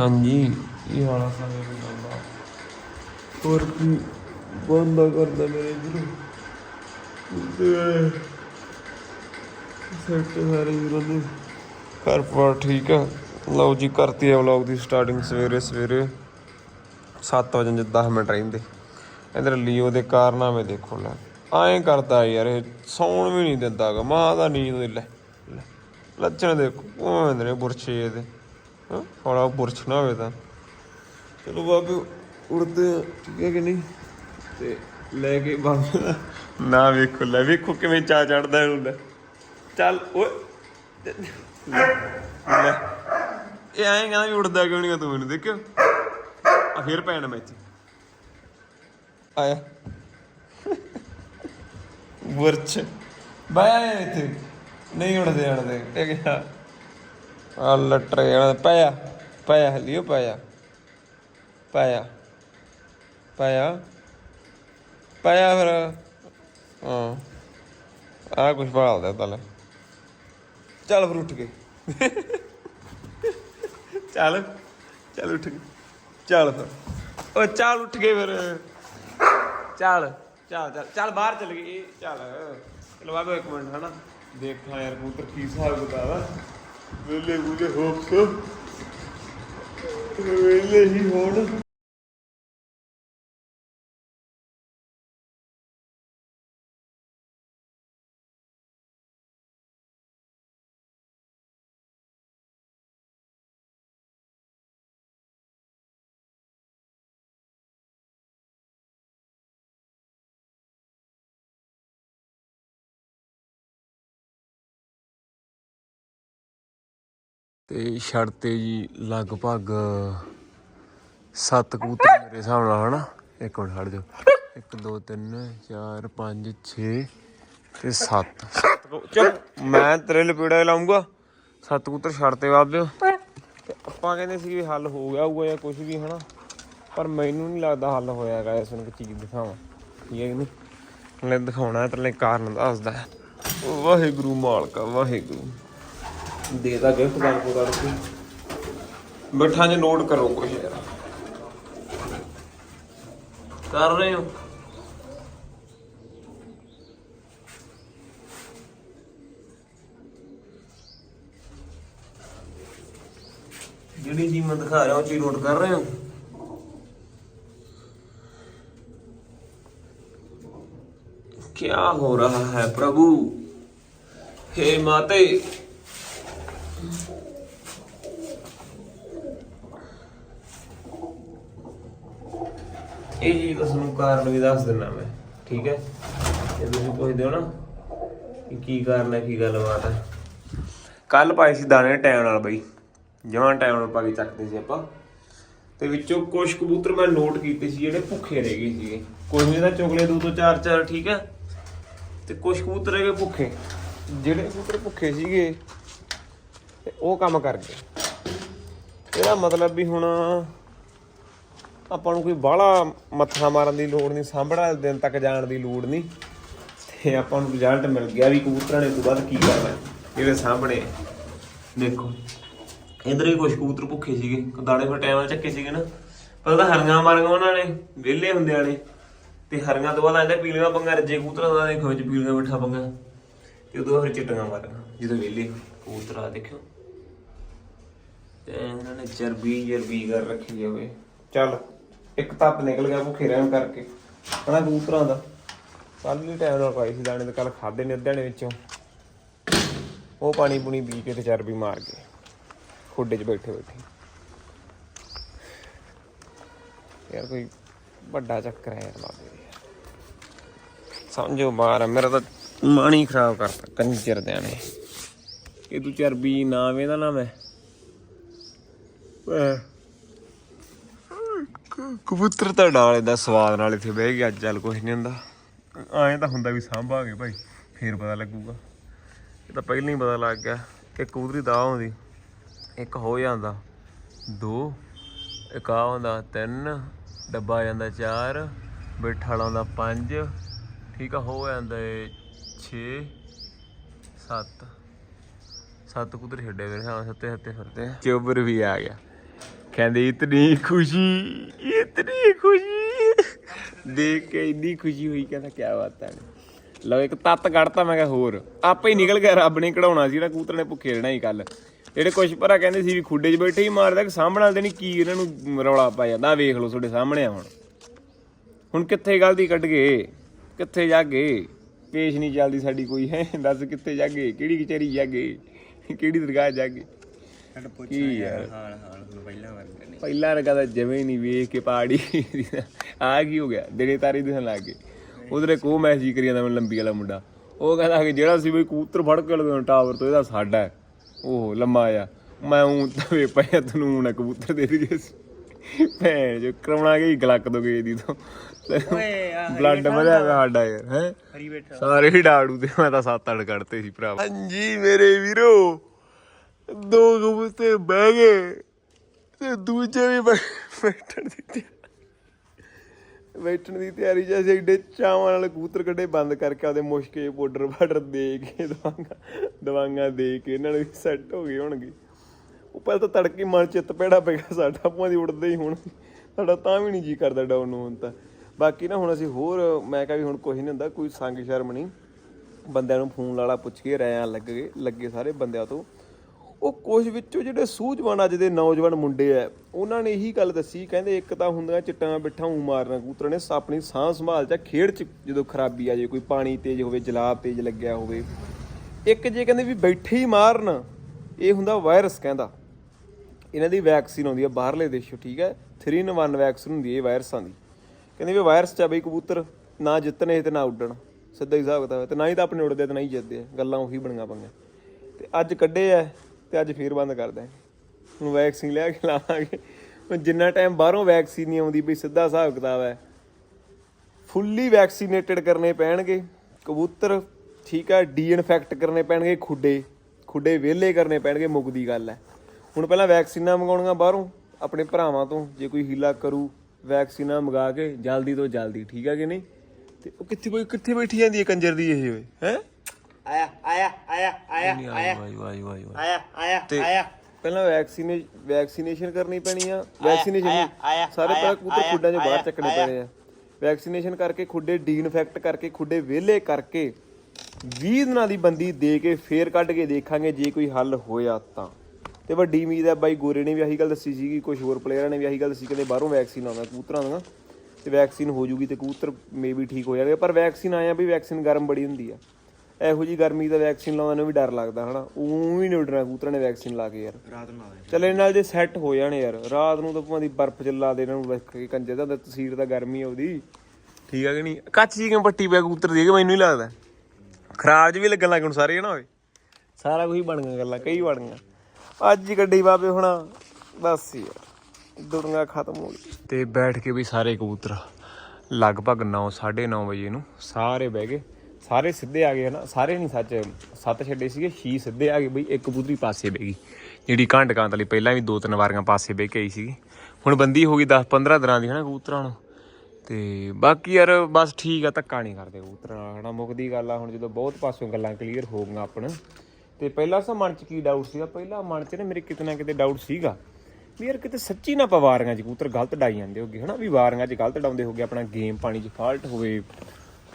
ਹਾਂਜੀ। ਇਹ ਹਾਲਾ ਸਾਰੇ ਬੰਦਾ ਹੋਰ ਕੀ? ਬੰਦਾ ਕਰਦਾ ਮੇਰੇ ਵੀਰੋ। ਤੇ ਸੈਟ ਸਾਰੇ ਵੀਰੋ ਨੇ ਘਰ ਪਰ ਠੀਕ ਆ? ਲਓ ਜੀ ਕਰਤੀ ਹੈ ਵਲੌਗ ਦੀ ਸਟਾਰਟਿੰਗ ਸਵੇਰੇ ਸਵੇਰੇ। 7 ਵਜੇ ਜੇ 10 ਮਿੰਟ ਰਹਿੰਦੇ। ਇਧਰ ਲੀਓ ਦੇ ਕਾਰਨਾਮੇ ਦੇਖੋ ਲੈ। ਐਂ ਕਰਦਾ ਯਾਰ ਇਹ ਸੌਣ ਵੀ ਨਹੀਂ ਦਿੰਦਾਗਾ। ਮਾਂ ਦਾ ਨੀਂਦ ਦੇ ਲੈ। ਲੱਛਣ ਦੇਖੋ ਉਹ ਨੇ ਬੁਰਛੇ ਇਹਦੇ। ਹਾਂ ਬੁਰਛ ਨਾ ਹੋਵੇ ਤਾਂ। ਚਲੋ ਬਾਬੇ ਉੜਦੇ ਠੀਕ ਹੈ ਕਿ ਨਹੀਂ? ਤੇ ਲੈ ਕੇ ਬਾਬੇ ਨਾ ਵੇਖੋ ਲੈ ਵੇਖੋ ਕਿਵੇਂ ਚਾ ਚੜਦਾ ਲੈ ਚੱਲ ਓਏ। ਲੈ। ਇਹ ਐਂ ਕਹਿੰਦਾ ਵੀ ਉੜਦਾ ਕਿਉਂ ਨਹੀਂ ਤੂੰ ਮੈਨੂੰ ਦੇਖਿਓ ਆ ਫੇਰ ਪੈਣ ਮੈਂ ਇੱਥੇ। ਆਇਆ। ਬੁਰਛ ਬਾਇਆ ਇੱਥੇ। ਨਹੀਂ ਉੜਦੇ ਉੜਦੇ। ਟਿਕ ਜਾ ਆ ਲਟਰੇ ਆ ਪਾਇਆ ਪਾਇਆ ਲਿਓ ਪਾਇਆ। ਪਾਇਆ ਪਾਇਆ ਪਾਇਆ ਫਿਰ। ਹਾਂ ਆ ਕੁਝ ਭਾਲਦਾ ਤਲ ਚੱਲ ਫਿਰ ਉੱਠ ਕੇ। ਚੱਲ ਚੱਲ ਉੱਠ ਕੇ। ਚੱਲ ਫਿਰ। ਓ ਚੱਲ ਉੱਠ ਕੇ ਫਿਰ। ਚੱਲ ਚੱਲ ਚੱਲ ਚੱਲ ਬਾਹਰ ਚੱਲ ਗਈ। ਚੱਲ। ਚਲੋ ਬਾਬਾ ਇੱਕ ਮਿੰਟ ਹਨਾ। ਦੇਖਾਂ ਯਾਰ, ਕਬੂਤਰ ਕੀ ਹਿਸਾਬ ਕਿਤਾਬ ਆ ਵੇਲੇ ਬੂਲੇ ਹੋਪਸ ਵੇਲੇ ਹੀ ਹੋਣ। ਤੇ ਛੜਤੇ ਜੀ ਲਗਭਗ 7 ਕਬੂਤਰ ਮੇਰੇ ਹਿਸਾਬ ਨਾਲ, ਹਨਾ? ਇੱਕ ਮਿੰਟ, ਖੜ ਜਾਓ। 1 2 3 4 5 6 ਤੇ 7 ਚਲ, ਮੈਂ ਤੇਰੇ ਲਪੇੜਾ ਲਾਉਂਗਾ 7 ਕਬੂਤਰ ਛੜਤੇ ਬਾਬਿਓ ਤੇ ਆਪਾਂ ਕਹਿੰਦੇ ਸੀ ਵੀ ਹੱਲ ਹੋ ਗਿਆ ਹੋਊਗਾ ਜਾਂ ਕੁਝ ਵੀ, ਹਨਾ? ਪਰ ਮੈਨੂੰ ਨਹੀਂ ਲੱਗਦਾ ਹੱਲ ਹੋਇਆ ਹੋਇਆਗਾ ਇਸ ਨੂੰ ਇੱਕ ਚੀਜ਼ ਦਿਖਾਵਾਂ ਠੀਕ ਹੈ ਕਿ ਨਹੀਂ? ਲੈ ਦਿਖਾਉਣਾ ਤੇ ਲੈ ਕਾਰਨ ਦੱਸਦਾ ਵਾਹਿਗੁਰੂ ਮਾਲਕਾ, ਵਾਹਿਗੁਰੂ। ਦੇ ਦਾ ਗਿਫਟ ਗੱਲ ਕੋ ਕਰਕੇ ਬੈਠਾਂ ਜੇ ਨੋਟ ਕਰੋ ਕੁਛ ਯਾਰ ਕਰ ਰਹੇ ਹੋ ਜਿਹੜੀ ਚੀਜ਼ ਮੈਂ ਦਿਖਾ ਰਿਹਾ ਉਹ ਚੀਜ਼ ਨੋਟ ਕਰ ਰਹੇ ਹੋ क्या हो रहा है प्रभु हे माते ਇਹ ਜੀ ਤੁਹਾਨੂੰ ਕਾਰਨ ਵੀ ਦੱਸ ਦਿੰਦਾ ਮੈਂ ਠੀਕ ਹੈ? ਜੇ ਤੁਸੀਂ ਪੁੱਛਦੇ ਹੋ ਨਾ ਕਿ ਕੀ ਕਾਰਨ ਹੈ ਕੀ ਗੱਲਬਾਤ ਹੈ। ਕੱਲ ਪਾਏ ਸੀ ਦਾਣੇ ਟਾਈਮ ਨਾਲ ਬਈ ਜਮਾਂ ਟਾਈਮ ਨਾਲ ਪਾ ਕੇ ਚੱਕਦੇ ਸੀ ਆਪਾਂ। ਤੇ ਵਿੱਚੋਂ ਕੁਝ ਕਬੂਤਰ ਮੈਂ ਨੋਟ ਕੀਤੇ ਸੀ ਜਿਹੜੇ ਭੁੱਖੇ ਰਹਿ ਗਏ ਸੀਗੇ। ਕੁਝ ਨੇ ਤਾਂ ਚੁਗਲੇ ਦੋ ਤੋਂ ਚਾਰ ਚਾਰ ਠੀਕ ਹੈ? ਤੇ ਕੁਝ ਕਬੂਤਰ ਹੈਗੇ ਭੁੱਖੇ। ਜਿਹੜੇ ਕਬੂਤਰ ਭੁੱਖੇ ਸੀਗੇ ਤੇ ਉਹ ਕੰਮ ਕਰ ਗਏ ਇਹਦਾ ਮਤਲਬ ਵੀ ਹੁਣ ਆਪਾਂ ਨੂੰ ਕੋਈ ਬਾਹਲਾ ਮੱਥਾ ਮਾਰਨ ਦੀ ਲੋੜ ਨਹੀਂ ਸਾਂਭੜਾ ਦਿਨ ਤੱਕ ਜਾਣ ਦੀ ਲੋੜ ਨਹੀਂ। ਤੇ ਆਪਾਂ ਨੂੰ ਰਿਜ਼ਲਟ ਮਿਲ ਗਿਆ ਵੀ ਕਬੂਤਰਾਂ ਨੇ ਤੋਂ ਬਾਅਦ ਕੀ ਕਰਨਾ। ਹੈ। ਸਾਹਮਣੇ ਦੇਖੋ, ਇਧਰ ਵੀ ਕੁਝ ਕਬੂਤਰ ਭੁੱਖੇ ਸੀਗੇ। ਦਾਣੇ ਫਿਰ ਟਾਈਮ ਨਾਲ ਚੱਕੇ ਸੀਗੇ ਨਾ। ਪਰ ਉਹਦਾ ਹਰੀਆਂ ਮਾਰੀਆਂ ਉਹਨਾਂ ਨੇ, ਵਿਹਲੇ ਹੁੰਦਿਆਂ ਨੇ ਤੇ ਹਰੀਆਂ ਤੋਂ ਬਾਅਦ ਆਂਦੇ ਪੀਲੀਆਂ ਪੰਗਾ, ਰੱਜੇ ਕਬੂਤਰਾਂ ਦਾ ਦੇਖੋ ਵਿੱਚ ਪੀਲੀਆਂ ਮਿੱਠਾ ਪੰਗਾ। ਤੇ ਉਦੋਂ ਫਿਰ ਚਿੱਟੀਆਂ ਮਾਰੀਆਂ, ਜਦੋਂ ਵਿਹਲੇ ਕਬੂਤਰ ਆ ਦੇਖਿਓ। ਤੇ ਇਹਨਾਂ ਨੇ ਚਰਬੀ ਜਰਬੀ ਕਰ ਰੱਖੀ ਹੋਵੇ ਚੱਲ। ਇੱਕ ਤੱਪ ਨਿਕਲ ਗਿਆ ਭੁੱਖੇ ਰਹਿਣ ਕਰਕੇ। ਹਨਾ ਕਬੂਤਰਾਂ ਦਾ। ਕੱਲ ਵੀ ਟਾਈਮ ਨਾਲ ਪਾਈ ਸੀ ਦਾਣੇ ਤੇ ਕੱਲ ਖਾਦੇ ਨੇ ਅੱਧਿਆਂ ਨੇ ਵਿੱਚੋਂ। ਉਹ ਪਾਣੀ ਪੂਣੀ ਪੀ ਕੇ ਤੇ ਚਰਬੀ ਮਾਰ ਕੇ ਖੁੱਡੇ 'ਚ ਬੈਠੇ ਬੈਠੇ। ਯਾਰ ਕੋਈ ਵੱਡਾ ਚੱਕਰ ਹੈ ਯਾਰ ਬਾਬੇ ਦਾ। ਸਮਝੋ ਬਾਹਰ ਆ, ਮੇਰਾ ਤਾਂ ਮਨ ਹੀ ਖਰਾਬ ਕਰਤਾ ਕੰਜਰ ਦਿਆਂ ਨੇ ਇਹ ਤੂੰ ਚਰਬੀ ਨਾ ਵੇਦਾ ਨਾ ਮੈਂ ਕਬੂਤਰ ਤਾਂ ਡਾਲੇ ਦਾ ਸਵਾਦ ਨਾਲ ਇੱਥੇ ਬਹਿ ਗਿਆ, ਚੱਲ ਕੁਝ ਨਹੀਂ ਹੁੰਦਾ। ਐਂ ਤਾਂ ਹੁੰਦਾ ਵੀ ਸਾਂਭਾਂਗੇ ਭਾਈ, ਫੇਰ ਪਤਾ ਲੱਗੂਗਾ। ਇਹ ਤਾਂ ਪਹਿਲਾਂ ਹੀ ਪਤਾ ਲੱਗ ਗਿਆ ਕਿ ਕਬੂਤਰੀ ਦਾ ਹੁੰਦੀ, ਇੱਕ ਹੋ ਜਾਂਦਾ, ਦੋ, ਇੱਕ ਆ ਹੁੰਦਾ, ਤਿੰਨ, ਡੱਬਾ ਆ ਜਾਂਦਾ ਚਾਰ, ਬੈਠਾ ਲਾਉਂਦਾ ਪੰਜ, ਠੀਕ ਆ, ਹੋ ਜਾਂਦਾ ਏ 6 7 ਸੱਤ ਕੁਦਰ ਛੱਡੇ ਮੇਰੇ ਹਾਂ ਸੱਤੇ ਸੱਤੇ ਫਿਰਦੇ ਆ। ਚੋਬਰ ਵੀ ਆ ਗਿਆ। ਕਹਿੰਦੇ, ਇਤਨੀ ਖੁਸ਼ੀ ਇਤਨੀ ਖੁਸ਼ੀ। ਦੇਖ ਕੇ ਇੰਨੀ ਖੁਸ਼ੀ ਹੋਈ, ਕਹਿੰਦਾ ਕੀ ਬਾਤ ਹੈ। ਲਓ, ਇੱਕ ਤੱਤ ਕੱਢਤਾ, ਮੈਂ ਕਿਹਾ, ਹੋਰ, ਆਪੇ ਹੀ ਨਿਕਲ ਗਿਆ, ਰੱਬ ਨੇ ਕਢਾਉਣਾ ਸੀ ਨਾ ਕੂਤਰ ਨੇ ਭੁੱਖੇ ਰਹਿਣਾ ਹੀ ਕੱਲ ਜਿਹੜੇ ਕੁਛ ਭਰਾ ਕਹਿੰਦੇ ਸੀ ਵੀ ਖੁੱਡੇ 'ਚ ਬੈਠੇ ਹੀ ਮਾਰਦਾ, ਕਿ ਸਾਹਮਣੇ ਵਾਲੇ ਦੇ ਕੀ ਇਹਨਾਂ ਨੂੰ ਰੌਲਾ ਪਾਇਆ ਨਾ ਵੇਖ ਲਓ ਤੁਹਾਡੇ ਸਾਹਮਣੇ ਆ ਹੁਣ। ਹੁਣ ਕਿੱਥੇ ਗਲਤੀ ਕੱਢ ਗਏ? ਕਿੱਥੇ ਜਾ ਗਏ ਪੇਸ਼ ਨਹੀਂ ਚੱਲਦੀ ਸਾਡੀ ਕੋਈ, ਹੈ? ਦੱਸ ਕਿੱਥੇ ਜਾ ਗਏ ਕਿਹੜੀ ਕਚਹਿਰੀ ਜਾ ਗਏ ਕਿਹੜੀ ਦਰਗਾਹ ਜਾ ਗਏ ਛੱਡ ਪੁੱਛ ਕੀ ਯਾਰ? ਹਾਲ ਹਾਲ ਹੁਣ ਪਹਿਲਾਂ ਵਰਗਾ ਨਹੀਂ ਪਹਿਲਾਂ ਰਗਾ ਤਾਂ ਜਵੇਂ ਹੀ ਨਹੀਂ ਵੇਖ ਕੇ ਪਾੜੀ ਆ ਕੀ ਹੋ ਗਿਆ? ਦਿਨੇ ਤਾਰੀ ਦਿਖਣ ਲੱਗ ਗਏ। ਉਧਰੇ ਕੋ ਮੈਸੇਜ ਕਰੀ ਜਾਂਦਾ ਮੈਨੂੰ ਲੰਬੀ ਵਾਲਾ ਮੁੰਡਾ। ਉਹ ਕਹਿੰਦਾ ਕਿ ਜਿਹੜਾ ਸੀ ਬਈ ਕਬੂਤਰ ਫੜ ਕੇ ਲਗਾਉਣ ਟਾਵਰ ਤੋਂ ਇਹਦਾ ਸਾਡਾ ਹੈ। ਉਹ ਲੰਮਾ ਆ ਮੈਂ ਉਹ ਤਵੇ ਪਿਆ ਤੈਨੂੰ ਨਾ ਕਬੂਤਰ ਦੇ ਦੇ ਭੈਣ ਜੋ ਕਰਾਉਣਾ ਗਈ ਗਲਕ ਦੋ ਗਏ ਦੀ ਤੋਂ? ਓਏ ਆ ਬਲੱਡ ਵਧਿਆ ਪਿਆ ਸਾਡਾ ਯਾਰ ਹੈ? ਸਾਰੇ ਹੀ ਡਾੜੂ ਤੇ ਮੈਂ ਤਾਂ ਸੱਤ ਅੜ ਕੱਢਤੇ ਸੀ ਭਰਾ ਹਾਂਜੀ ਮੇਰੇ ਵੀਰੋ। ਦੋ ਕਬੂਤਰ ਬਹਿ ਗਏ ਤੇ ਦੂਜੇ ਵੀ ਬੈ- ਬੈਠਣ ਦੀ ਤਿਆਰੀ ਬੈਠਣ ਦੀ ਤਿਆਰੀ ਚ ਅਸੀਂ ਏਡੇ ਚਾਵਾਂ ਨਾਲ ਕਬੂਤਰ ਕੱਢੇ ਬੰਦ ਕਰਕੇ ਉਹਦੇ ਮੁਸ਼ਕੇ ਪਾਊਡਰ ਪਾਊਡਰ ਦੇ ਕੇ ਦਵਾਈਆਂ ਦਵਾਈਆਂ ਦੇ ਕੇ ਇਹਨਾਂ ਨੂੰ ਸੈੱਟ ਹੋ ਗਏ ਹੋਣਗੇ। ਉਹ ਪਹਿਲਾਂ ਤਾਂ ਤੜਕੇ ਮਨ ਚਿੱਤ ਪੈੜਾ ਪੈ ਸਾਡਾ ਆਪਾਂ ਦੀ ਉੜਦੇ ਹੀ ਹੁਣ, ਸਾਡਾ ਤਾਂ ਵੀ ਨਹੀਂ ਜੀ ਕਰਦਾ ਡਾਊਨ ਨੂੰ ਤਾਂ। ਬਾਕੀ ਨਾ ਹੁਣ ਅਸੀਂ ਹੋਰ, ਮੈਂ ਕਿਹਾ ਵੀ ਹੁਣ ਕੁਝ ਨਹੀਂ ਹੁੰਦਾ, ਕੋਈ ਸੰਗ ਸ਼ਰਮ ਨਹੀਂ। ਬੰਦਿਆਂ ਨੂੰ ਫੋਨ ਲਾਲਾ ਪੁੱਛ ਕੇ ਰਿਆਂ ਲੱਗ ਗਏ, ਲੱਗੇ ਸਾਰੇ ਬੰਦਿਆਂ ਤੋਂ। ਉਹ ਕੁਝ ਵਿੱਚੋਂ ਜਿਹੜੇ ਸੂਝਵਾਨ ਅੱਜ ਦੇ ਨੌਜਵਾਨ ਮੁੰਡੇ ਆ ਉਹਨਾਂ ਨੇ ਇਹੀ ਗੱਲ ਦੱਸੀ, ਕਹਿੰਦੇ ਇੱਕ ਤਾਂ ਹੁੰਦਾ ਚਿੱਟਾਂ ਬਿੱਠਾਂ ਉ ਮਾਰਨਾ ਕਬੂਤਰਾਂ ਨੇ ਸ- ਆਪਣੀ ਸਾਹ ਸੰਭਾਲ ਚ ਖੇਡ ਚ ਜਦੋਂ ਖਰਾਬੀ ਆ ਜੇ, ਕੋਈ ਪਾਣੀ ਤੇਜ਼ ਹੋਵੇ ਜਲਾਬ ਤੇਜ਼ ਲੱਗਿਆ ਹੋਵੇ, ਇੱਕ ਜੇ ਕਹਿੰਦੇ ਵੀ ਬੈਠੇ ਹੀ ਮਾਰਨ, ਇਹ ਹੁੰਦਾ ਵਾਇਰਸ ਕਹਿੰਦਾ। ਇਹਨਾਂ ਦੀ ਵੈਕਸੀਨ ਆਉਂਦੀ ਹੈ ਬਾਹਰਲੇ ਦੇਸ਼ੋਂ, ਠੀਕ ਹੈ 3 ਇਨ 1 ਵੈਕਸੀਨ ਹੁੰਦੀ ਹੈ ਇਹ ਵਾਇਰਸਾਂ ਦੀ। ਕਹਿੰਦੇ ਵੀ ਵਾਇਰਸ ਚ ਆ ਬਈ ਕਬੂਤਰ, ਨਾ ਜਿੱਤਣੇ ਤੇ ਨਾ ਉੱਡਣ, ਸਿੱਧਾ ਹੀ ਹਿਸਾਬ ਕਿਤਾਬ ਹੈ, ਤੇ ਨਾ ਹੀ ਤਾਂ ਆਪਣੇ ਉੱਡਦੇ ਤੇ ਨਾ ਹੀ ਜਿੱਤਦੇ, ਗੱਲਾਂ ਉਹੀ ਬਣੀਆਂ ਪਈਆਂ। ਤੇ ਅੱਜ ਕੱਢੇ ਆ ਤੇ ਅੱਜ ਫੇਰ ਬੰਦ ਕਰ ਦਾਂਗੇ ਹੁਣ ਵੈਕਸੀਨ ਲੈ ਕੇ ਲਾਵਾਂਗੇ। ਹੁਣ ਜਿੰਨਾ ਟਾਈਮ ਬਾਹਰੋਂ ਵੈਕਸੀਨ ਨਹੀਂ ਆਉਂਦੀ ਵੀ ਸਿੱਧਾ ਹਿਸਾਬ ਕਿਤਾਬ ਹੈ। ਫੁੱਲੀ ਵੈਕਸੀਨੇਟਡ ਕਰਨੇ ਪੈਣਗੇ। ਕਬੂਤਰ, ਠੀਕ ਹੈ ਡੀਇਨਫੈਕਟ ਕਰਨੇ ਪੈਣਗੇ ਖੁੱਡੇ। ਖੁੱਡੇ ਵਿਹਲੇ ਕਰਨੇ ਪੈਣਗੇ ਮੁੱਕਦੀ ਗੱਲ ਹੈ। ਹੁਣ ਪਹਿਲਾਂ ਵੈਕਸੀਨਾਂ ਮੰਗਾਉਣੀਆਂ ਬਾਹਰੋਂ, ਆਪਣੇ ਭਰਾਵਾਂ ਤੋਂ, ਜੇ ਕੋਈ ਹੀਲਾ ਕਰੂ ਵੈਕਸੀਨਾਂ ਮੰਗਾ ਕੇ, ਜਲਦੀ ਤੋਂ ਜਲਦੀ, ਠੀਕ ਹੈ ਕਿ ਨਹੀਂ? ਤੇ ਉਹ ਕਿੱਥੇ ਕੋਈ ਕਿੱਥੇ ਬੈਠੀ ਜਾਂਦੀ ਹੈ ਕੰਜਰ ਦੀ ਇਹ ਓਏ ਹੈ? ਆਇਆ ਆਇਆ ਆਇਆ ਆਇਆ ਆਇਆ ਵਾਈ ਵਾਈ ਵਾਈ ਆਇਆ ਆਇਆ ਤੇ ਆਇਆ। ਪਹਿਲਾਂ ਵੈਕਸੀਨੇ ਵੈਕਸੀਨੇਸ਼ਨ ਕਰਨੀ ਪੈਣੀ ਆ। ਵੈਕਸੀਨੇਸ਼ਨ ਸਾਰੇ ਪਹਿਲਾਂ ਕਬੂਤਰ ਖੁੱਡਾਂ 'ਚ ਬਾਹਰ ਚੱਕਣੇ। ਪੈਣੇ ਆ। ਵੈਕਸੀਨੇਸ਼ਨ ਕਰਕੇ ਖੁੱਡੇ ਡੀਇਨਫੈਕਟ ਕਰਕੇ ਖੁੱਡੇ ਵਿਹਲੇ ਕਰਕੇ 20 ਦਿਨਾਂ ਦੀ ਬੰਦੀ ਦੇ ਕੇ ਫੇਰ ਕੱਢ ਕੇ ਦੇਖਾਂਗੇ ਜੇ ਕੋਈ ਹੱਲ ਹੋਇਆ ਤਾਂ। ਤੇ ਵੱਡੀ ਉਮੀਦ ਹੈ ਬਾਈ ਗੋਰੇ ਨੇ ਵੀ ਆਹੀ ਗੱਲ ਦੱਸੀ ਸੀਗੀ ਕੁਝ ਹੋਰ ਪਲੇਅਰਾਂ ਨੇ ਵੀ ਆਹੀ ਗੱਲ ਦੱਸੀ ਕਹਿੰਦੇ ਬਾਹਰੋਂ ਵੈਕਸੀਨ ਆਉਂਦਾ ਕਬੂਤਰਾਂ ਦੀਆਂ ਤੇ ਵੈਕਸੀਨ ਹੋ ਜੂਗੀ ਤੇ ਕਬੂਤਰ ਮੇ ਵੀ ਠੀਕ ਹੋ ਜਾਣਗੇ ਪਰ ਵੈਕਸੀਨ ਆਇਆ ਵੀ ਵੈਕਸੀਨ ਗਰਮ ਬੜੀ ਹੁੰਦੀ ਆ। ਇਹੋ ਜੀ ਗਰਮੀ ਦਾ ਵੈਕਸੀਨ ਲਾਉਣ ਨੂੰ ਵੀ ਡਰ ਲੱਗਦਾ ਹਨਾ? ਉਹ ਵੀ ਨਹੀਂ ਉੱਡਣਾ ਕਬੂਤਰਾਂ ਨੇ ਵੈਕਸੀਨ ਲਾ ਕੇ ਯਾਰ। ਰਾਤ ਨੂੰ ਚੱਲ ਇਹਨਾਂ ਨਾਲ ਜੇ ਸੈੱਟ ਹੋ ਜਾਣ ਯਾਰ। ਰਾਤ ਨੂੰ ਤਾਂ ਭਾਵੇਂ ਦੀ ਬਰਫ਼ ਚੱਲਾ ਦੇ ਇਹਨਾਂ ਨੂੰ ਰੱਖ ਕੇ ਕੰਜੇ ਦਾ ਤਸਵੀਰ ਤਾਂ ਗਰਮੀ ਆਉਦੀ ਠੀਕ ਆ ਕਿ ਨਹੀਂ? ਕੱਚ ਜੀ ਕਿਉਂ ਪੱਟੀ ਪਿਆ ਕਬੂਤਰ ਦੀ? ਕਿ ਮੈਨੂੰ ਹੀ ਲੱਗਦਾ। ਖਰਾਬ ਜੀ ਵੀ ਲੱਗਣ ਲੱਗ ਹੁਣ ਸਾਰੇ ਜਣਾ ਹੋਵੇ ਸਾਰਾ ਕੁਝ ਬਣ ਗਿਆ ਗੱਲਾਂ ਕਈ ਬਣ ਗਈਆਂ ਅੱਜ ਹੀ ਗੱਡੀ ਬਾਬੇ ਹੁਣ। ਬਸ ਯਾਰ ਦੁਨੀਆ ਖਤਮ ਹੋ ਗਈ। ਤੇ ਬੈਠ ਕੇ ਵੀ ਸਾਰੇ ਕਬੂਤਰ ਲਗਭਗ 9 9:30 ਵਜੇ ਨੂੰ ਸਾਰੇ ਬਹਿ ਗਏ। ਸਾਰੇ ਸਿੱਧੇ ਆ ਗਏ ਹਨਾ, ਸਾਰੇ ਨਹੀਂ ਸੱਚ, ਸੱਤ ਛੱਡੇ ਸੀਗੇ, ਛੀ ਸਿੱਧੇ ਆ ਗਏ ਬਈ, ਇੱਕ ਕਬੂਤਰੀ ਪਾਸੇ ਬਹਿ ਗਈ, ਜਿਹੜੀ ਘੰਟ ਕਾਂਤ ਵਾਲੀ ਪਹਿਲਾਂ ਵੀ ਦੋ ਤਿੰਨ ਵਾਰੀਆਂ ਪਾਸੇ ਬਹਿ ਕੇ ਆਈ ਸੀਗੀ। ਹੁਣ ਬੰਦੀ ਹੋ ਗਈ 10 15 ਦਿਨਾਂ ਦੀ ਹਨਾ ਕਬੂਤਰਾਂ ਨੂੰ। ਤੇ ਬਾਕੀ ਯਾਰ ਬਸ ਠੀਕ ਆ, ਧੱਕਾ ਨਹੀਂ ਕਰਦੇ ਕਬੂਤਰਾਂ ਨਾਲ ਹਨਾ, ਮੁੱਕਦੀ ਗੱਲ ਆ, ਹੁਣ ਜਦੋਂ ਬਹੁਤ ਪਾਸਿਓਂ ਗੱਲਾਂ ਕਲੀਅਰ ਹੋ ਗਈਆਂ ਆਪਣ। ਤੇ ਪਹਿਲਾਂ ਸਾ ਮਨ ਚ ਕੀ ਡਾਊਟ ਸੀਗਾ? ਪਹਿਲਾਂ ਮਨ ਚ ਨਾ ਮੇਰੇ ਕਿਤੇ ਨਾ ਕਿਤੇ ਡਾਊਟ ਸੀਗਾ ਵੀ ਯਾਰ ਕਿਤੇ ਸੱਚੀ ਨਾ ਆਪਾਂ ਵਾਰੀਆਂ ਚ ਕਬੂਤਰ ਗਲਤ ਡਾਈ ਜਾਂਦੇ ਹੋਗੇ ਹਨਾ, ਵੀ ਵਾਰੀਆਂ ਚ ਗਲਤ ਡਾਉਂਦੇ ਹੋਗੇ, ਆਪਣਾ ਗੇਮ ਪਾਣੀ ਚ ਫਾਲਟ ਹੋਵੇ